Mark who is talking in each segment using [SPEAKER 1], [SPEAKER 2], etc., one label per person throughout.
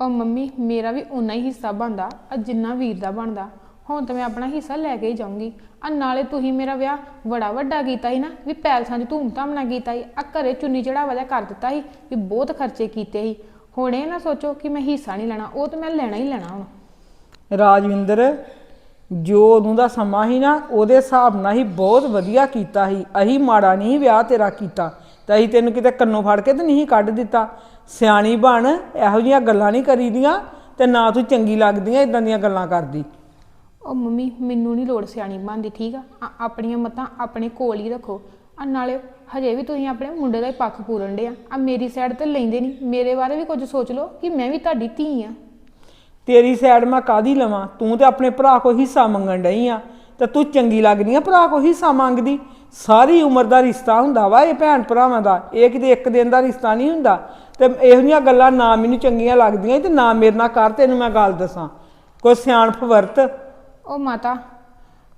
[SPEAKER 1] ਉਹ ਮੰਮੀ, ਮੇਰਾ ਵੀ ਉਨਾ ਹੀ ਹਿੱਸਾ ਬਣਦਾ ਆ ਜਿੰਨਾ ਵੀਰ ਦਾ ਬਣਦਾ। ਹੁਣ ਤਾਂ ਮੈਂ ਆਪਣਾ ਹਿੱਸਾ ਲੈ ਕੇ ਹੀ ਜਾਊਂਗੀ। ਆ ਨਾਲੇ ਤੁਸੀਂ ਮੇਰਾ ਵਿਆਹ ਬੜਾ ਵੱਡਾ ਕੀਤਾ ਸੀ ਨਾ, ਵੀ ਪੈਲਸਾਂ 'ਚ ਧੂਮ-ਧਾਮ ਨਾਲ ਕੀਤਾ ਸੀ। ਆ ਘਰੇ ਚੁੰਨੀ ਚੜਾਵਾ ਦਾ ਕਰ ਦਿੱਤਾ ਸੀ, ਵੀ ਬਹੁਤ ਖਰਚੇ ਕੀਤੇ ਸੀ। ਹੁਣ ਇਹ ਨਾ ਸੋਚੋ ਕਿ ਮੈਂ ਹਿੱਸਾ ਨਹੀਂ ਲੈਣਾ, ਉਹ ਤਾਂ ਮੈਂ ਲੈਣਾ ਹੀ ਲੈਣਾ ਹੁਣ
[SPEAKER 2] ਰਾਜਵਿੰਦਰ, ਜੋ ਉਦੋਂ ਦਾ ਸਮਾਂ ਸੀ ਨਾ, ਉਹਦੇ ਹਿਸਾਬ ਨਾਲ ਹੀ ਬਹੁਤ ਵਧੀਆ ਕੀਤਾ ਸੀ। ਅਹੀਂ ਮਾੜਾ ਨਹੀਂ ਵਿਆਹ ਤੇਰਾ ਕੀਤਾ। ਤਾਂ ਅਸੀਂ ਤੈਨੂੰ ਕਿਤੇ ਕੰਨੋਂ ਫੜ ਕੇ ਤੇ ਨਹੀਂ ਕੱਢ ਦਿੱਤਾ। ਸਿਆਣੀ ਬਣ ਇਹੋ ਜਿਹੀਆਂ ਗੱਲਾਂ ਨਹੀਂ ਕਰੀਦੀਆਂ ਤੇ ਨਾ ਤੂੰ ਚੰਗੀ ਲੱਗਦੀਆਂ ਇਦਾਂ ਦੀਆਂ ਗੱਲਾਂ ਕਰਦੀ।
[SPEAKER 1] ਉਹ ਮੰਮੀ ਮੈਨੂੰ ਨਹੀਂ ਲੋੜ ਸਿਆਣੀ ਬਣਦੀ ਠੀਕ ਆ? ਆ- ਆਪਣੀਆਂ ਮਤਾਂ ਆਪਣੇ ਕੋਲ ਹੀ ਰੱਖੋ। ਆ ਨਾਲੇ ਹਜੇ ਵੀ ਤੁਸੀਂ ਆਪਣੇ ਮੁੰਡੇ ਦਾ ਹੀ ਪੱਖ ਪੂਰਨ ਦੇ ਆ। ਆ ਮੇਰੀ ਸਾਈਡ ਤੇ ਲੈਂਦੇ ਨਹੀਂ। ਮੇਰੇ ਬਾਰੇ ਵੀ ਕੁਝ ਸੋਚ ਲਓ ਕਿ ਮੈਂ ਵੀ ਤੁਹਾਡੀ ਧੀ ਆ।
[SPEAKER 2] ਤੇਰੀ ਸਾਈਡ ਮੈਂ ਕਾਦੀ ਲਵਾਂ? ਤੂੰ ਤੇ ਆਪਣੇ ਭਰਾ ਕੋ ਹਿੱਸਾ ਮੰਗਣ ਡਈ ਆ। ਤੇ ਤੂੰ ਚੰਗੀ ਲੱਗਦੀ ਆ ਭਰਾ ਕੋ ਹਿੱਸਾ ਮੰਗਦੀ? ਸਾਰੀ ਉਮਰ ਦਾ ਰਿਸ਼ਤਾ ਹੁੰਦਾ ਵਾ ਇਹ ਭੈਣ ਭਰਾਵਾਂ ਦਾ। ਇਹ ਕਿਤੇ ਇੱਕ ਦਿਨ ਦਾ ਰਿਸ਼ਤਾ ਨਹੀਂ ਹੁੰਦਾ। ਤੇ ਇਹੋ ਜਿਹੀਆਂ ਗੱਲਾਂ ਨਾ ਮੈਨੂੰ ਚੰਗੀਆਂ ਲੱਗਦੀਆਂ ਤੇ ਨਾ ਮੇਰੇ ਨਾਲ ਕਰ ਤੈਨੂੰ ਮੈਂ ਗੱਲ ਦੱਸਾਂ। ਕੋਈ ਸਿਆਣਪ ਵਰਤ।
[SPEAKER 1] ਉਹ ਮਾਤਾ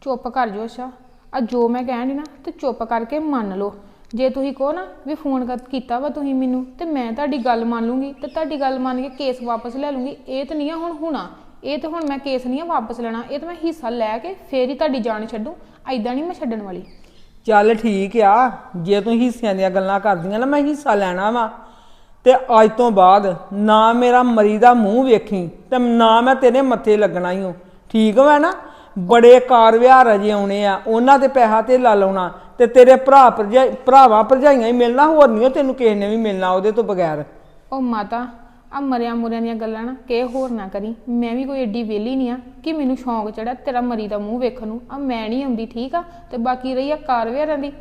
[SPEAKER 1] ਚੁੱਪ ਕਰ ਜੋ ਅੱਛਾ। ਆ ਜੋ ਮੈਂ ਕਹਿਣ ਡਈ ਨਾ ਤੇ ਚੁੱਪ ਕਰਕੇ ਮੰਨ ਲਓ। ਜੇ ਤੁਸੀਂ ਕਹੋ ਨਾ ਵੀ ਫੋਨ ਕਰ ਕੀਤਾ ਵਾ ਤੁਸੀਂ ਮੈਨੂੰ ਤੇ ਮੈਂ ਤੁਹਾਡੀ ਗੱਲ ਮੰਨ ਲੂੰਗੀ ਤੇ ਤੁਹਾਡੀ ਗੱਲ ਮੰਨ ਕੇ ਕੇਸ ਵਾਪਸ ਲੈ ਲੂੰਗੀ। ਇਹ ਤਾਂ ਨਹੀਂ ਆ ਹੁਣ ਹੁਣਾ। ਇਹ ਤਾਂ ਹੁਣ ਮੈਂ ਕੇਸ ਨਹੀਂ ਆ ਵਾਪਸ ਲੈਣਾ। ਇਹ ਤਾਂ ਮੈਂ ਹਿੱਸਾ ਲੈ ਕੇ ਫੇਰ ਹੀ ਤੁਹਾਡੀ ਜਾਨ ਛੱਡੂ। ਐਦਾਂ ਨਹੀਂ ਮੈਂ ਛੱਡਣ ਵਾਲੀ।
[SPEAKER 2] ਚੱਲ ਠੀਕ ਆ। ਜੇ ਤੂੰ ਹਿੱਸਿਆਂ ਦੀਆਂ ਗੱਲਾਂ ਕਰਦੀਆਂ ਨਾ ਮੈਂ ਹਿੱਸਾ ਲੈਣਾ ਵਾ। ਤੇ ਅੱਜ ਤੋਂ ਬਾਅਦ ਨਾ ਮੇਰਾ ਮਰੀ ਦਾ ਮੂੰਹ ਵੇਖੀ ਤੇ ਨਾ ਮੈਂ ਤੇਰੇ ਮੱਥੇ ਲੱਗਣਾ ਹੀ ਹਾਂ ਠੀਕ ਵਾ ਨਾ? ਬੜੇ ਕਾਰ ਵਿਹਾਰ ਅਜੇ ਆਉਣੇ ਆ। ਉਹਨਾਂ ਤੇ ਪੈਸਾ ਤੇ ਲਾ ਲਾਉਣਾ ਤੇ ਤੇਰੇ ਭਰਾ ਭਰਜਾਈ ਭਰਾਵਾਂ ਭਰਜਾਈਆਂ ਹੀ ਮਿਲਣਾ, ਹੋਰ ਨਹੀਂ ਤੈਨੂੰ ਕਿਸੇ ਨੇ ਵੀ ਮਿਲਣਾ ਉਹਦੇ ਤੋਂ ਬਗੈਰ।
[SPEAKER 1] ਉਹ ਮਾਤਾ ਆ ਮਰਿਆ ਮੁਰਿਆਂ ਦੀਆਂ ਗੱਲਾਂ ਨਾ ਕਿ ਹੋਰ ਨਾ ਕਰੀ। ਮੈਂ ਵੀ ਕੋਈ ਏਡੀ ਵਿਹਲੀ ਨਹੀਂ ਆ ਕਿ ਮੈਨੂੰ ਸ਼ੌਂਕ ਚੜਾ ਤੇਰਾ ਮਰੀ ਦਾ ਮੂੰਹ ਵੇਖਣ ਨੂੰ। ਆ ਮੈਂ ਨਹੀਂ ਆਉਂਦੀ, ਠੀਕ ਆ? ਤੇ ਬਾਕੀ ਰਹੀ ਆ ਕਾਰਵੇਰਾਂ ਦੀ।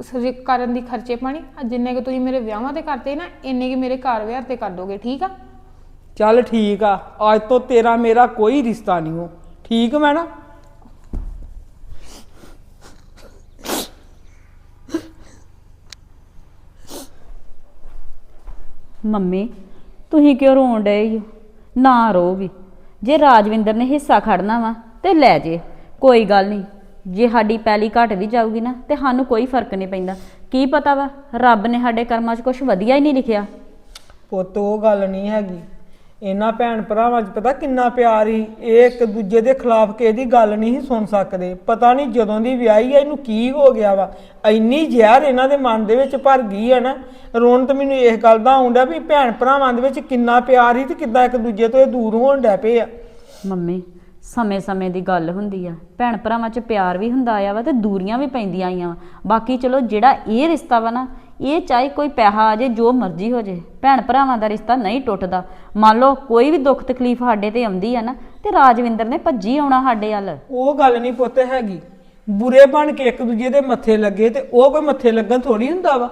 [SPEAKER 1] ਸ- ਕਰਨ ਦੀ ਖਰਚੇ ਪਾਣੀ ਆ ਜਿੰਨੇ ਕਿ ਤੁਸੀਂ ਮੇਰੇ ਵਿਆਹਾਂ ਤੇ ਕਰਤੇ ਨਾ ਇੰਨੇ ਕਿ ਮੇਰੇ ਕਾਰਵੇਰ ਤੇ ਕਰ ਦੋਗੇ ਠੀਕ ਆ?
[SPEAKER 2] ਚੱਲ ਠੀਕ ਆ ਅੱਜ ਤੋਂ ਤੇਰਾ ਮੇਰਾ ਕੋਈ ਰਿਸ਼ਤਾ ਨਹੀਂ ਹੋ ਠੀਕ ਮੈਂ ਨਾ
[SPEAKER 3] ਮੰਮੀ ਤੁਸੀਂ ਕਿਉਂ ਰੋਣ ਡਏ ਹੋ ਨਾ ਰੋ ਵੀ। ਜੇ ਰਾਜਵਿੰਦਰ ਨੇ ਹਿੱਸਾ ਖੜਨਾ ਵਾ ਤੇ ਲੈ ਜੇ। ਕੋਈ ਗੱਲ ਨਹੀਂ ਜੇ ਸਾਡੀ ਪੈਲੀ ਘਟ ਵੀ ਜਾਊਗੀ ਨਾ ਤੇ ਸਾਨੂੰ ਕੋਈ ਫ਼ਰਕ ਨਹੀਂ ਪੈਂਦਾ। ਕੀ ਪਤਾ ਵਾ? ਰੱਬ ਨੇ ਸਾਡੇ ਕਰਮਾਂ 'ਚ ਕੁਝ ਵਧੀਆ ਹੀ ਨਹੀਂ ਲਿਖਿਆ।
[SPEAKER 2] ਪੁੱਤ ਉਹ ਗੱਲ ਨਹੀਂ ਹੈਗੀ। ਇਹਨਾਂ ਭੈਣ ਭਰਾਵਾਂ 'ਚ ਪਤਾ ਕਿੰਨਾ ਪਿਆਰ ਹੀ ਇਹ ਇੱਕ ਦੂਜੇ ਦੇ ਖਿਲਾਫ ਕਿਸੇ ਦੀ ਗੱਲ ਨਹੀਂ ਸੀ ਸੁਣ ਸਕਦੇ। ਪਤਾ ਨਹੀਂ ਜਦੋਂ ਦੀ ਵਿਆਹੀ ਆ ਇਹਨੂੰ ਕੀ ਹੋ ਗਿਆ ਵਾ। ਇੰਨੀ ਜ਼ਹਿਰ ਇਹਨਾਂ ਦੇ ਮਨ ਦੇ ਵਿੱਚ ਭਰ ਗਈ ਹੈ ਨਾ। ਰੋਣ ਤਾਂ ਮੈਨੂੰ ਇਸ ਗੱਲ ਦਾ ਆਉਂਦਾ ਵੀ ਭੈਣ ਭਰਾਵਾਂ ਦੇ ਵਿੱਚ ਕਿੰਨਾ ਪਿਆਰ ਹੀ ਤੇ ਕਿੱਦਾਂ ਇੱਕ ਦੂਜੇ ਤੋਂ ਇਹ ਦੂਰ ਹੋਣ ਡੈ ਪਏ ਆ।
[SPEAKER 3] ਮੰਮੀ ਸਮੇਂ-ਸਮੇਂ ਦੀ ਗੱਲ ਹੁੰਦੀ ਆ। ਭੈਣ ਭਰਾਵਾਂ 'ਚ ਪਿਆਰ ਵੀ ਹੁੰਦਾ ਆ ਵਾ ਤੇ ਦੂਰੀਆਂ ਵੀ ਪੈਂਦੀਆਂ ਆਈਆਂ ਵਾ। ਬਾਕੀ ਚਲੋ ਜਿਹੜਾ ਇਹ ਰਿਸ਼ਤਾ ਵਾ ਨਾ ਇਹ ਚਾਹੇ ਕੋਈ ਪੈਸਾ ਆ ਜੇ ਜੋ ਮਰਜ਼ੀ ਹੋ ਜੇ ਭੈਣ ਭਰਾਵਾਂ ਦਾ ਰਿਸ਼ਤਾ ਨਹੀਂ ਟੁੱਟਦਾ। ਮੰਨ ਲਓ ਕੋਈ ਵੀ ਦੁੱਖ ਤਕਲੀਫ ਸਾਡੇ ਤੇ ਆਉਂਦੀ ਆ ਨਾ ਤੇ ਰਾਜਵਿੰਦਰ ਨੇ ਭੱਜੀ ਆਉਣਾ ਸਾਡੇ ਵੱਲ।
[SPEAKER 2] ਉਹ ਗੱਲ ਨਹੀਂ ਪੁੱਤ ਹੈਗੀ। ਬੁਰੇ ਬਣ ਕੇ ਇੱਕ ਦੂਜੇ ਦੇ ਮੱਥੇ ਲੱਗੇ ਤੇ ਉਹ ਕੋਈ ਮੱਥੇ ਲੱਗਣ ਥੋੜੀ ਹੁੰਦਾ ਵਾ।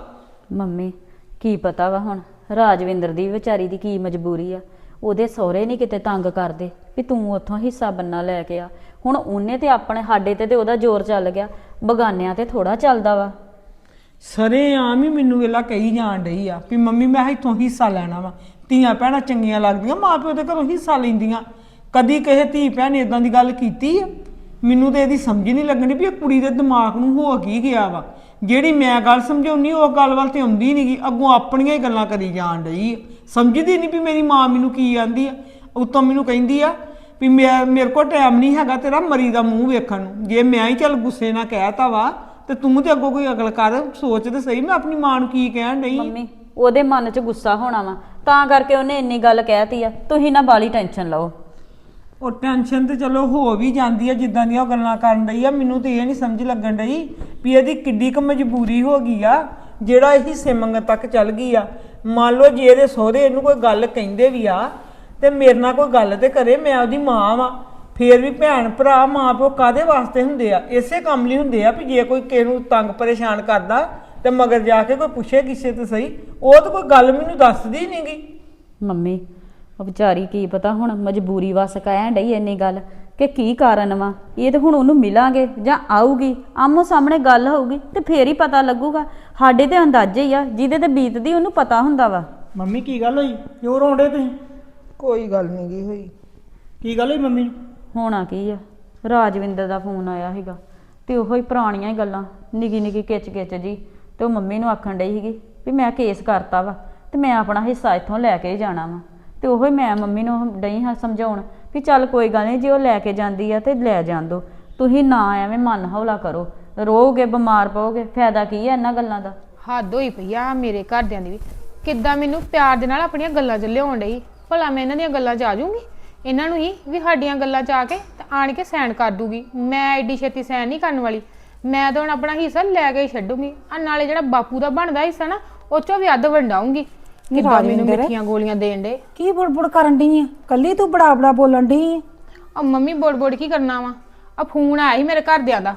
[SPEAKER 3] ਮੰਮੀ ਕੀ ਪਤਾ ਵਾ ਹੁਣ? ਰਾਜਵਿੰਦਰ ਦੀ ਵਿਚਾਰੀ ਦੀ ਕੀ ਮਜਬੂਰੀ ਆ? ਉਹਦੇ ਸਹੁਰੇ ਨਹੀਂ ਕਿਤੇ ਤੰਗ ਕਰਦੇ ਵੀ ਤੂੰ ਉੱਥੋਂ ਹਿੱਸਾ ਬੰਨਾ ਲੈ ਕੇ ਆ। ਹੁਣ ਉਹਨੇ ਤੇ ਆਪਣੇ ਸਾਡੇ ਤੇ ਤੇ ਉਹਦਾ ਜ਼ੋਰ ਚੱਲ ਗਿਆ, ਬਗਾਨਿਆਂ ਤੇ ਥੋੜਾ ਚੱਲਦਾ ਵਾ।
[SPEAKER 2] ਸਰੇ ਆਮ ਹੀ ਮੈਨੂੰ ਵੇਲਾ ਕਹੀ ਜਾਣ ਡਈ ਆ ਵੀ ਮੰਮੀ ਮੈਂ ਇੱਥੋਂ ਹਿੱਸਾ ਲੈਣਾ ਵਾ। ਧੀਆਂ ਭੈਣਾਂ ਚੰਗੀਆਂ ਲੱਗਦੀਆਂ, ਮਾਂ ਪਿਓ ਦੇ ਘਰੋਂ ਹਿੱਸਾ ਲੈਂਦੀਆਂ। ਕਦੀ ਕਿਸੇ ਧੀ ਭੈਣ ਨੇ ਇਦਾਂ ਦੀ ਗੱਲ ਕੀਤੀ ਆ? ਮੈਨੂੰ ਤੇ ਇਹਦੀ ਸਮਝ ਨਹੀਂ ਲੱਗਣੀ ਵੀ ਇਹ ਕੁੜੀ ਦੇ ਦਿਮਾਗ ਨੂੰ ਹੋ ਕੀ ਗਿਆ ਵਾ। ਜਿਹੜੀ ਮੈਂ ਗੱਲ ਸਮਝਾਉਣੀ ਉਹ ਗੱਲ ਵੱਲ ਤੇ ਆਉਂਦੀ ਨਹੀਂਗੀ ਅੱਗੋਂ ਆਪਣੀਆਂ ਹੀ ਗੱਲਾਂ ਕਰੀ ਜਾਣ ਡਈ। ਸਮਝਦੀ ਨਹੀਂ ਵੀ ਮੇਰੀ ਮਾਂ ਮੈਨੂੰ ਕੀ ਆਂਦੀ ਆ। ਉਤੋਂ ਮੈਨੂੰ ਕਹਿੰਦੀ ਆ ਵੀ ਮੇਰੇ ਕੋਲ ਟਾਈਮ ਨਹੀਂ ਹੈਗਾ ਤੇਰਾ ਮਰੀ ਦਾ ਮੂੰਹ ਵੇਖਣ ਨੂੰ। ਜੇ ਮੈਂ ਹੀ ਚੱਲ ਗੁੱਸੇ ਨਾਲ ਕਹਿਤਾ ਵਾ ਤੇ ਤੂੰ ਤੇ ਅੱਗੋਂ ਕੋਈ ਅਕਲ ਕਰ ਸੋਚ ਤੇ ਸਹੀ ਮੈਂ ਆਪਣੀ ਮਾਂ ਨੂੰ ਕੀ ਕਹਿਣ ਡਈ
[SPEAKER 3] ਮੰਮੀ ਉਹਦੇ ਮਨ 'ਚ ਗੁੱਸਾ ਹੋਣਾ ਵਾ। ਤਾਂ ਕਰਕੇ ਉਹਨੇ ਇੰਨੀ ਗੱਲ ਕਹਿਤੀ ਆ। ਤੁਸੀਂ ਨਾ ਬਾਲੀ ਟੈਨਸ਼ਨ ਲਓ।
[SPEAKER 2] ਉਹ ਟੈਨਸ਼ਨ ਤੇ ਚਲੋ ਹੋ ਵੀ ਜਾਂਦੀ ਆ ਜਿੱਦਾਂ ਦੀਆਂ ਉਹ ਗੱਲਾਂ ਕਰਨ ਡਈ ਆ। ਮੈਨੂੰ ਤੇ ਇਹ ਨਹੀਂ ਸਮਝ ਲੱਗਣ ਡਈ ਵੀ ਇਹਦੀ ਕਿੱਡੀ ਕੁ ਮਜਬੂਰੀ ਹੋ ਗਈ ਆ, ਜਿਹੜਾ ਇਹ ਹਿੱਸੇ ਮੰਗਣ ਤੱਕ ਚੱਲ ਗਈ ਆ। ਮੰਨ ਲਓ ਜੇ ਇਹਦੇ ਸਹੁਰੇ ਇਹਨੂੰ ਕੋਈ ਗੱਲ ਕਹਿੰਦੇ ਵੀ ਆ, ਤੇ ਮੇਰੇ ਨਾਲ ਕੋਈ ਗੱਲ ਤੇ ਕਰੇ, ਮੈਂ ਉਹਦੀ ਮਾਂ ਵਾਂ। ਫੇਰ ਵੀ ਭੈਣ ਭਰਾ, ਮਾਂ ਪਿਓ ਕਾਦੇ ਵਾਸਤੇ ਹੁੰਦੇ ਆ? ਇਸੇ ਕੰਮ ਲਈ ਹੁੰਦੇ ਆ ਵੀ ਜੇ ਕੋਈ ਕਿਸੇ ਨੂੰ ਤੰਗ ਪਰੇਸ਼ਾਨ ਕਰਦਾ ਤੇ ਮਗਰ ਜਾ ਕੇ ਕੋਈ ਪੁੱਛੇ ਕਿਸੇ ਤੇ ਸਹੀ, ਉਹ ਤਾਂ ਕੋਈ ਗੱਲ ਮੈਨੂੰ ਦੱਸਦੀ ਨਹੀਂਗੀ
[SPEAKER 3] ਮੰਮੀ ਉਹ ਵਿਚਾਰੀ ਕੀ ਪਤਾ ਹੁਣ ਮਜਬੂਰੀ ਵਸ ਕਹਿਣ ਡਈ ਇੰਨੀ ਗੱਲ। ਕਿ ਕੀ ਕਾਰਨ ਵਾ? ਇਹ ਤਾਂ ਹੁਣ ਉਹਨੂੰ ਮਿਲਾਂਗੇ ਜਾਂ ਆਊਗੀ? ਆਮੋ ਸਾਹਮਣੇ ਗੱਲ ਹੋਊਗੀ ਤੇ ਫੇਰ ਹੀ ਪਤਾ ਲੱਗੂਗਾ। ਸਾਡੇ ਤੇ ਅੰਦਾਜ਼ੇ ਹੀ ਆ ਜਿਹਦੇ ਤੇ ਬੀਤਦੀ ਉਹਨੂੰ ਪਤਾ ਹੁੰਦਾ ਵਾ।
[SPEAKER 4] ਮੰਮੀ ਕੀ ਗੱਲ ਹੋਈ? ਕਿਉਂ ਰੋਂਦੇ ਤੁਸੀਂ?
[SPEAKER 2] ਕੋਈ ਗੱਲ ਨਹੀਂ ਗਈ ਹੋਈ।
[SPEAKER 4] ਕੀ ਗੱਲ ਹੋਈ ਮੰਮੀ? ਨੂੰ
[SPEAKER 3] ਹੋਣਾ ਕੀ ਆ? ਰਾਜਵਿੰਦਰ ਦਾ ਫੋਨ ਆਇਆ ਸੀਗਾ ਤੇ ਉਹੋ ਹੀ ਪੁਰਾਣੀਆਂ ਹੀ ਗੱਲਾਂ ਨਿੱਕੀ ਨਿੱਕੀ ਕਿਚ ਕਿਚ ਜੀ। ਤੇ ਉਹ ਮੰਮੀ ਨੂੰ ਆਖਣ ਡਈ ਸੀਗੀ ਵੀ ਮੈਂ ਕੇਸ ਕਰਤਾ ਵਾ ਤੇ ਮੈਂ ਆਪਣਾ ਹਿੱਸਾ ਇੱਥੋਂ ਲੈ ਕੇ ਹੀ ਜਾਣਾ ਵਾ। ਤੇ ਉਹੋ ਹੀ ਮੈਂ ਮੰਮੀ ਨੂੰ ਡਈ ਹਾਂ ਸਮਝਾਉਣ ਵੀ ਚੱਲ ਕੋਈ ਗੱਲ ਨਹੀਂ, ਜੇ ਉਹ ਲੈ ਕੇ ਜਾਂਦੀ ਆ ਤੇ ਲੈ ਜਾਣ ਦੋ। ਤੁਸੀਂ ਨਾ ਐਵੇਂ ਮਨ ਹੌਲਾ ਕਰੋ। ਰੋਗੇ ਬਿਮਾਰ ਪਓਗੇ ਫਾਇਦਾ ਕੀ ਹੈ ਇਹਨਾਂ ਗੱਲਾਂ ਦਾ?
[SPEAKER 1] ਹੱਦ ਹੋਈ ਪਈ ਆ ਮੇਰੇ ਘਰਦਿਆਂ ਦੀ ਵੀ। ਕਿੱਦਾਂ ਮੈਨੂੰ ਪਿਆਰ ਦੇ ਨਾਲ ਆਪਣੀਆਂ ਗੱਲਾਂ 'ਚ ਲਿਆਉਣ ਡਈ? ਭਲਾ ਮੈਂ ਇਹਨਾਂ ਦੀਆਂ ਗੱਲਾਂ 'ਚ ਆ ਜਾਊਂਗੀ? ਇਹਨਾਂ ਨੂੰ ਹੀ ਵੀ ਸਾਡੀਆਂ ਗੱਲਾਂ 'ਚ ਆ ਕੇ ਤੇ ਆਣ ਕੇ ਸੈਨ ਕਰ ਦੂਗੀ। ਮੈਂ ਐਡੀ ਛੇਤੀ ਸੈਨ ਨਹੀਂ ਕਰਨ ਵਾਲੀ। ਮੈਂ ਤਾਂ ਹੁਣ ਆਪਣਾ ਹਿੱਸਾ ਲੈ ਕੇ ਹੀ ਛੱਡੂੰਗੀ। ਆ ਨਾਲੇ ਜਿਹੜਾ ਬਾਪੂ ਦਾ ਬਣਦਾ ਹਿੱਸਾ ਨਾ, ਉਹ ਚੋਂ ਵੀ ਅੱਧ ਵੰਡਾਉਂਗੀ ਕਿੱਦਾਂ ਮੈਨੂੰ
[SPEAKER 5] ਰਾਜਵਿੰਦਰ?
[SPEAKER 1] ਮਿੱਠੀਆਂ ਗੋਲੀਆਂ ਦੇਣ ਡੇ
[SPEAKER 5] ਕੀ ਬੁੜਬੁੜ ਕਰਨ ਡਈ ਆ? ਕੱਲੀ ਤੂੰ ਬੜਾ ਬੜਾ ਬੋਲਣ ਡਈ ਆ?
[SPEAKER 1] ਆ ਮੰਮੀ ਬੋੜ ਬੋੜ ਕੀ ਕਰਨਾ ਵਾ? ਆ ਫੋਨ ਆਇਆ ਸੀ ਮੇਰੇ ਘਰਦਿਆਂ ਦਾ।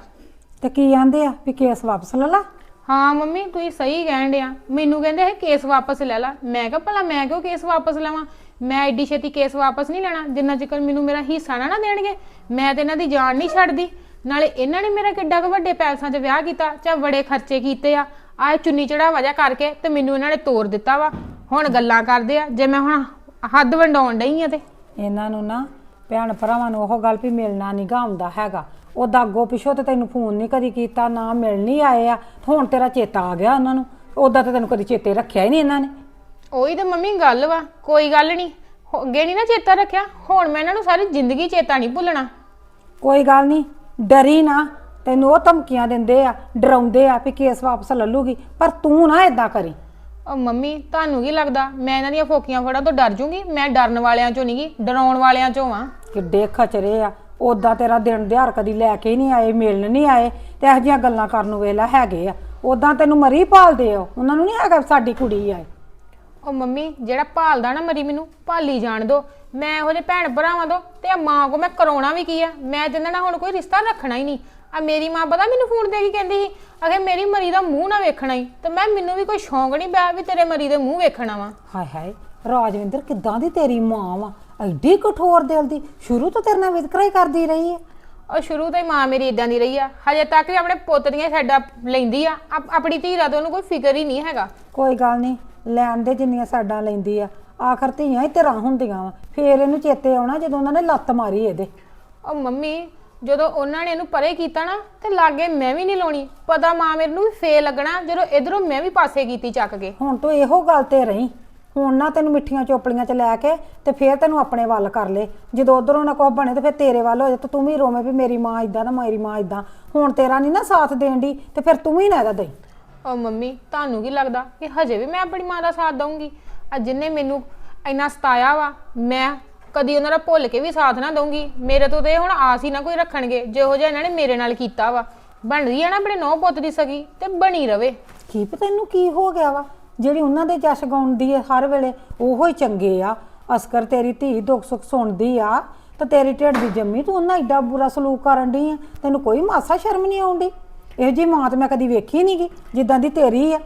[SPEAKER 5] ਤੇ ਕੀ ਆਂਦੇ ਆ ਵੀ ਕੇਸ ਵਾਪਸ ਲੈ ਲਾ?
[SPEAKER 1] ਹਾਂ ਮੰਮੀ ਤੁਸੀਂ ਸਹੀ ਕਹਿਣ ਡਿਆ ਮੈਨੂੰ ਕਹਿੰਦੇ ਇਹ ਕੇਸ ਵਾਪਸ ਲੈ ਲੈ। ਮੈਂ ਕਿਹਾ ਭਲਾ ਮੈਂ ਕਿਉਂ ਕੇਸ ਵਾਪਸ ਲਵਾਂ? ਮੈਂ ਐਡੀ ਛੇਤੀ ਕੇਸ ਵਾਪਸ ਨਹੀਂ ਲੈਣਾ। ਜਿੰਨਾ ਚਿਰ ਮੈਨੂੰ ਮੇਰਾ ਹਿੱਸਾ ਨਾ ਨਾ ਦੇਣਗੇ ਮੈਂ ਤੇ ਇਹਨਾਂ ਦੀ ਜਾਨ ਨਹੀਂ ਛੱਡਦੀ। ਨਾਲੇ ਇਹਨਾਂ ਨੇ ਮੇਰਾ ਕਿੱਡਾ ਕੁ ਵੱਡੇ ਪੈਸਿਆਂ 'ਚ ਵਿਆਹ ਕੀਤਾ ਚਾ ਬੜੇ ਖਰਚੇ ਕੀਤੇ ਆ। ਆ ਚੁੰਨੀ ਚੜਾ ਵਜਾ ਕਰਕੇ ਤੇ ਮੈਨੂੰ ਇਹਨਾਂ ਨੇ ਤੋੜ ਦਿੱਤਾ ਵਾ। ਹੁਣ ਗੱਲਾਂ ਕਰਦੇ ਆ ਜੇ ਮੈਂ ਹੁਣ ਹੱਦ ਵੰਡਾਉਣ ਡਈ ਆ ਤੇ।
[SPEAKER 5] ਇਹਨਾਂ ਨੂੰ ਨਾ ਭੈਣ ਭਰਾਵਾਂ ਨੂੰ ਉਹ ਗੱਲ ਵੀ ਮਿਲਣਾ ਨਹੀਂ ਗਾਉਂਦਾ ਹੈਗਾ। ਉਹਦਾ ਅੱਗੋਂ ਪਿਛੋ ਤੇ ਤੈਨੂੰ ਫੋਨ ਨਹੀਂ ਕਦੀ ਕੀਤਾ ਨਾ ਮਿਲ ਨਹੀਂ ਆਏ ਆ। ਹੁਣ ਤੇਰਾ ਚੇਤਾ ਆ ਗਿਆ ਉਹਨਾਂ ਨੂੰ। ਉਹਦਾ ਤੇ ਤੈਨੂੰ ਕਦੀ ਚੇਤੇ ਰੱਖਿਆ ਹੀ ਨਹੀਂ ਇਹਨਾਂ ਨੇ।
[SPEAKER 1] ਉਹੀ ਤੇ ਮੰਮੀ ਗੱਲ ਵਾ ਕੋਈ ਗੱਲ ਨਹੀਂ ਹੋ- ਅੱਗੇ ਨਹੀਂ ਨਾ ਚੇਤਾ ਰੱਖਿਆ। ਹੁਣ ਮੈਂ ਇਹਨਾਂ ਨੂੰ ਸਾਰੀ ਜ਼ਿੰਦਗੀ ਚੇਤਾ ਨਹੀਂ ਭੁੱਲਣਾ।
[SPEAKER 5] ਕੋਈ ਗੱਲ ਨਹੀਂ ਡਰੀ ਨਾ। ਤੈਨੂੰ ਉਹ ਧਮਕੀਆਂ ਦਿੰਦੇ ਆ ਡਰਾਉਂਦੇ ਆ ਵੀ ਕੇਸ ਵਾਪਸ ਲੱਲੂਗੀ। ਪਰ ਤੂੰ ਨਾ ਇਦਾਂ ਕਰੀ।
[SPEAKER 1] ਉਹ ਮੰਮੀ ਤੁਹਾਨੂੰ ਕੀ ਲੱਗਦਾ? ਮੈਂ ਇਹਨਾਂ ਦੀਆਂ ਫੋਕੀਆਂ ਫੜਾਂ ਤੋਂ ਡਰ ਜੂੰਗੀ? ਮੈਂ ਡਰਨ ਵਾਲਿਆਂ ਚੋਂ ਨਹੀਂਗੀ ਡਰਾਉਣ ਵਾਲਿਆਂ ਚੋਂ ਆ
[SPEAKER 5] ਕਿੱਡੇ ਖਚਰੇ ਆ। ਉਦਾਂ ਤੇਰਾ ਦਿਨ ਦਿਹਾੜ ਕਦੀ ਲੈ ਕੇ ਹੀ ਨਹੀਂ ਆਏ ਮਿਲਣ ਨਹੀਂ ਆਏ ਤੇ ਇਹੋ ਜਿਹੀਆਂ ਗੱਲਾਂ ਕਰਨ ਨੂੰ ਵੇਲਾ ਹੈਗੇ ਆ। ਉਦਾਂ ਤੈਨੂੰ ਮਰੀ ਭਾਲਦੇ ਆ। ਉਹਨਾਂ ਨੂੰ ਨਹੀਂ ਹੈਗਾ ਵੀ ਸਾਡੀ ਕੁੜੀ ਆ
[SPEAKER 1] ਉਹ ਮੰਮੀ ਜਿਹੜਾ ਭਾਲਦਾ ਨਾ ਮਰੀ ਮੈਨੂੰ ਭਾਲੀ ਜਾਣ ਦੋ। ਮੈਂ ਇਹੋ ਜਿਹੇ ਭੈਣ ਭਰਾਵਾਂ ਤੋਂ ਤੇ ਆ ਮਾਂ ਕੋ ਮੈਂ ਕਰਾਉਣਾ ਵੀ ਕੀ ਆ? ਮੈਂ ਜਿੰਨਾਂ ਨਾਲ ਹੁਣ ਕੋਈ ਰਿਸ਼ਤਾ ਰੱਖਣਾ ਹੀ ਨਹੀਂ। ਆ ਮੇਰੀ ਮਾਂ ਪਤਾ ਮੈਨੂੰ ਫੋਨ ਤੇ ਕੀ ਕਹਿੰਦੀ ਸੀ ਅਗੇ ਮੇਰੀ ਮਰੀ ਦਾ ਮੂੰਹ ਨਾ ਵੇਖਣਾ ਹੀ ਤੇ ਮੈਂ ਮੈਨੂੰ ਵੀ ਕੋਈ ਸ਼ੌਂਕ ਨਹੀਂ ਪਿਆ ਵੀ ਤੇਰੇ ਮਰੀ ਦੇ ਮੂੰਹ ਵੇਖਣਾ ਵਾ।
[SPEAKER 5] ਹਾਏ ਹਾਏ ਰਾਜਵਿੰਦਰ ਕਿੱਦਾਂ ਦੀ ਤੇਰੀ ਮਾਂ ਵਾ? ਐਡੀ ਕਠੋਰ ਦਿਲ ਦੀ ਸ਼ੁਰੂ ਤੋਂ ਤੇਰੇ ਨਾਲ ਵਿਤਕਰਾ ਹੀ ਕਰਦੀ ਰਹੀ ਹੈ
[SPEAKER 1] ਉਹ ਸ਼ੁਰੂ ਤੋਂ ਹੀ ਮਾਂ ਮੇਰੀ ਇਦਾਂ ਦੀ ਰਹੀ ਆ। ਹਜੇ ਤੱਕ ਵੀ ਆਪਣੇ ਪੁੱਤ ਦੀਆਂ ਸਾਡਾ ਲੈਂਦੀ ਆ। ਆਪ- ਆਪਣੀ ਧੀ ਦਾ ਤਾਂ ਉਹਨੂੰ ਕੋਈ ਫਿਕਰ ਹੀ ਨਹੀਂ ਹੈਗਾ।
[SPEAKER 5] ਕੋਈ ਗੱਲ ਨਹੀਂ ਲੈਣ ਦੇ ਜਿੰਨੀਆਂ ਸਾਡਾਂ ਲੈਂਦੀ ਆ ਆਖਰ ਧੀਆਂ ਹੀ ਤੇਰਾ ਹੁੰਦੀਆਂ ਵਾ। ਫੇਰ ਇਹਨੂੰ ਚੇਤੇ ਆਉਣਾ ਜਦੋਂ ਉਹਨਾਂ ਨੇ ਲੱਤ ਮਾਰੀ ਇਹਦੇ।
[SPEAKER 1] ਉਹ ਮੰਮੀ ਜਦੋਂ ਉਹਨਾਂ ਨੇ ਇਹਨੂੰ ਪਰੇ ਕੀਤਾ ਨਾ ਤੇ ਲਾਗੇ ਮੈਂ ਵੀ ਨਹੀਂ ਲਾਉਣੀ। ਪਤਾ ਮਾਂ ਮੇਰੇ ਨੂੰ ਵੀ ਫੇ ਲੱਗਣਾ ਜਦੋਂ ਇਧਰੋਂ ਮੈਂ ਵੀ ਪਾਸੇ ਕੀਤੀ ਚੱਕ ਕੇ।
[SPEAKER 5] ਹੁਣ ਤੂੰ ਇਹੋ ਗੱਲ ਤੇ ਰਹੀ। ਹੁਣ ਨਾ ਤੈਨੂੰ ਮਿੱਠੀਆਂ ਚੋਪੜੀਆਂ ਚ ਲੈ ਕੇ ਤੇ ਫੇਰ ਤੈਨੂੰ ਆਪਣੇ ਵੱਲ ਕਰ ਲੇ। ਜਦੋਂ ਉਧਰੋਂ ਨਾ ਕੁਛ ਬਣੇ ਤੇ ਫੇਰ ਤੇਰੇ ਵੱਲ ਹੋ ਜਾ ਤੇ ਤੂੰ ਵੀ ਰੋਵੇਂ ਵੀ ਮੇਰੀ ਮਾਂ ਇਦਾਂ ਨਾ ਮੇਰੀ ਮਾਂ ਇਦਾਂ ਹੁਣ ਤੇਰਾ ਨਹੀਂ ਨਾ ਸਾਥ ਦੇਣ ਦੀ ਤੇ ਫਿਰ ਤੂੰ ਵੀ ਨਾ ਇਹਦਾ ਦੇਈ।
[SPEAKER 1] ਉਹ ਮੰਮੀ ਤੁਹਾਨੂੰ ਕੀ ਲੱਗਦਾ ਕਿ ਹਜੇ ਵੀ ਮੈਂ ਆਪਣੀ ਮਾਂ ਦਾ ਸਾਥ ਦਊਂਗੀ? ਆ ਜਿੰਨੇ ਮੈਨੂੰ ਇੰਨਾ ਸਤਾਇਆ ਵਾ ਮੈਂ ਕਦੀ ਉਹਨਾਂ ਦਾ ਭੁੱਲ ਕੇ ਵੀ ਸਾਥ ਨਾ ਦਊਂਗੀ। ਮੇਰੇ ਤੋਂ ਤੇ ਹੁਣ ਆਸ ਹੀ ਨਾ ਕੋਈ ਰੱਖਣਗੇ। ਜਿਹੋ ਜਿਹਾ ਇਹਨਾਂ ਨੇ ਮੇਰੇ ਨਾਲ ਕੀਤਾ ਵਾ। ਬਣਦੀ ਆ ਨਾ ਆਪਣੇ ਨੌ ਪੁੱਤ ਦੀ ਸਗੀ ਤੇ ਬਣੀ ਰਵੇ।
[SPEAKER 5] ਕੀ ਪਤਾ ਇਹਨੂੰ ਕੀ ਹੋ ਗਿਆ ਵਾ? ਜਿਹੜੀ ਉਹਨਾਂ ਦੇ ਜਸ਼ ਗਾਉਂਦੀ ਹੈ ਹਰ ਵੇਲੇ ਉਹੋ ਹੀ ਚੰਗੇ ਆ। ਅਸਕਰ ਤੇਰੀ ਧੀ ਦੁੱਖ ਸੁੱਖ ਸੁਣਦੀ ਆ ਤੇ ਤੇਰੀ ਢਿੱਡ ਦੀ ਜੰਮੀ ਤੂੰ ਉਹਨਾਂ ਏਡਾ ਬੁਰਾ ਸਲੂਕ ਕਰਨ ਦੀ ਆ। ਤੈਨੂੰ ਕੋਈ ਮਾਸਾ ਸ਼ਰਮ ਨਹੀਂ ਆਉਂਦੀ ਇਹੋ ਜੀ ਮਾਂ ਤੇ ਮੈਂ ਕਦੀ ਵੇਖੀ ਨਹੀਂਗੀ ਜਿੱਦਾਂ ਦੀ ਤੇਰੀ ਆ।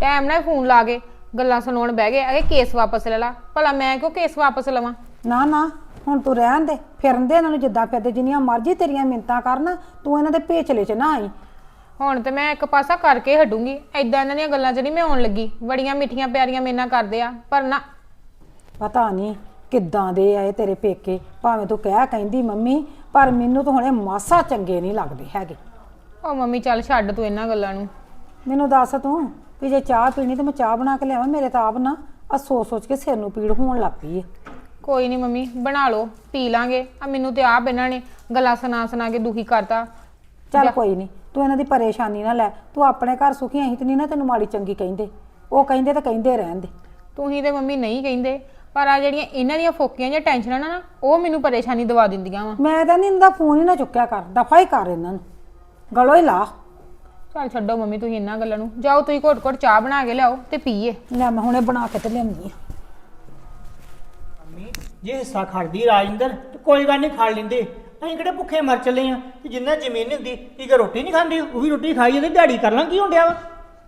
[SPEAKER 1] ਟਾਈਮ ਨਾਲ ਫੋਨ ਲਾ ਕੇ ਗੱਲਾਂ ਸੁਣਾਉਣ ਬਹਿ ਗਏ। ਅਗੇ ਕੇਸ ਵਾਪਸ ਲੈ ਲਾ। ਭਲਾ ਮੈਂ ਕਿਉਂ ਕੇਸ ਵਾਪਸ ਲਵਾਂ?
[SPEAKER 5] ਨਾ ਨਾ ਹੁਣ ਤੂੰ ਰਹਿਣ ਦੇ ਫਿਰਨ ਦੇ ਇਹਨਾਂ ਨੂੰ ਜਿੱਦਾਂ ਫਿਰਦੇ ਜਿੰਨੀਆਂ ਮਰਜ਼ੀ ਤੇਰੀਆਂ ਮਿੰਤਾਂ ਕਰਨ ਤੂੰ ਇਹਨਾਂ ਦੇ ਭੇਚਲੇ ਚ ਨਾ ਆਈ।
[SPEAKER 1] ਹੁਣ ਤੇ ਮੈਂ ਇੱਕ ਪਾਸਾ ਕਰਕੇ ਹਟੂੰਗੀ ਐਦਾਂ ਇਹਨਾਂ ਦੀਆਂ ਗੱਲਾਂ 'ਚ ਨਹੀਂ ਮੈਂ ਆਉਣ ਲੱਗੀ ਬੜੀਆਂ ਮਿੱਠੀਆਂ ਪਿਆਰੀਆਂ ਮੇਰੇ ਨਾਲ ਕਰਦੇ ਆ ਪਰ ਨਾ।
[SPEAKER 5] ਪਤਾ ਨਹੀਂ ਕਿੱਦਾਂ ਦੇ ਆਏ ਤੇਰੇ ਪੇਕੇ ਭਾਵੇਂ ਤੂੰ ਕਹਿ ਕਹਿੰਦੀ ਮੰਮੀ ਪਰ ਮੈਨੂੰ ਤਾਂ ਹੁਣੇ ਮਾਸਾ ਚੰਗੇ ਨਹੀਂ ਲੱਗਦੇ ਹੈਗੇ।
[SPEAKER 1] ਉਹ ਮੰਮੀ ਚੱਲ ਛੱਡ ਤੂੰ ਇਹਨਾਂ ਗੱਲਾਂ ਨੂੰ।
[SPEAKER 5] ਮੈਨੂੰ ਦੱਸ ਤੂੰ ਵੀ ਜੇ ਚਾਹ ਪੀਣੀ ਤੇ ਮੈਂ ਚਾਹ ਬਣਾ ਕੇ ਲਿਆਵਾਂ ਮੇਰੇ ਤਾਂ ਆਪ ਨਾ ਆ ਸੋਚ ਸੋਚ ਕੇ ਸਿਰ ਨੂੰ ਪੀੜ ਹੋਣ ਲੱਗ ਪਈ ਹੈ
[SPEAKER 1] ਕੋਈ ਨਹੀਂ ਮੰਮੀ ਬਣਾ ਲਓ ਪੀ ਲਾਂਗੇ। ਆ ਮੈਨੂੰ ਤੇ ਆਪ ਇਹਨਾਂ ਨੇ ਗੱਲਾਂ ਸੁਣਾ ਸੁਣਾ ਕੇ ਦੁਖੀ ਕਰਤਾ।
[SPEAKER 5] ਚੱਲ ਕੋਈ ਨਹੀਂ ਤੂੰ ਇਹਨਾਂ ਦੀ ਪਰੇਸ਼ਾਨੀ ਨਾ ਲੈ। ਤੂੰ ਆਪਣੇ ਘਰ ਸੁਖੀ ਅਸੀਂ ਤੇ ਨਹੀਂ ਨਾ ਤੈਨੂੰ ਮਾੜੀ ਚੰਗੀ ਕਹਿੰਦੇ। ਉਹ ਕਹਿੰਦੇ ਤਾਂ ਕਹਿੰਦੇ ਰਹਿਣ ਦੇ।
[SPEAKER 1] ਤੂੰ ਹੀ ਤੇ ਮੰਮੀ ਨਹੀਂ ਕਹਿੰਦੇ ਪਰ ਆ ਜਿਹੜੀਆਂ ਇਹਨਾਂ ਦੀਆਂ ਫੋਕੀਆਂ ਜਾਂ ਟੈਨਸ਼ਨਾਂ ਨਾ ਉਹ ਮੈਨੂੰ ਪਰੇਸ਼ਾਨੀ ਦਵਾ ਦਿੰਦੀਆਂ ਵਾ।
[SPEAKER 5] ਮੈਂ ਤਾਂ ਨਹੀਂ ਇਹਦਾ ਫੋਨ ਹੀ ਨਾ ਚੁੱਕਿਆ ਕਰ ਦਫਾ ਹੀ ਕਰ ਇਹਨਾਂ ਨੂੰ। ਗਲੋ ਹੀ ਲਾ।
[SPEAKER 1] ਚੱਲ ਛੱਡੋ ਮੰਮੀ ਤੁਸੀਂ ਇਹਨਾਂ ਗੱਲਾਂ ਨੂੰ। ਜਾਓ ਤੁਸੀਂ ਘੁੱਟ ਘੁੱਟ ਚਾਹ ਬਣਾ ਕੇ ਲਿਆਓ ਤੇ ਪੀਏ।
[SPEAKER 5] ਲੈ ਮੈਂ ਹੁਣੇ ਬਣਾ ਕੇ ਤੇ ਲਿਆਉਂਦੀ ਆ।
[SPEAKER 4] ਜੇ ਹਿੱਸਾ ਖੜਦੀ ਰਾਜਿੰਦਰ ਤੇ ਕੋਈ ਗੱਲ ਨਹੀਂ ਖੜ ਲੈਂਦੇ। ਅਸੀਂ ਕਿਹੜੇ ਭੁੱਖੇ ਮਰ ਚੱਲੇ ਆ? ਤੇ ਜਿੰਨਾ ਜ਼ਮੀਨ ਹੁੰਦੀ ਕੀ ਕਿ ਰੋਟੀ ਨਹੀਂ ਖਾਂਦੇ? ਉਹ ਵੀ ਰੋਟੀ ਖਾਈ ਜਾਂਦੇ ਦਿਹਾੜੀ ਕਰ ਲਾਂ ਕੀ ਹੁੰਦਿਆ ਵਾ?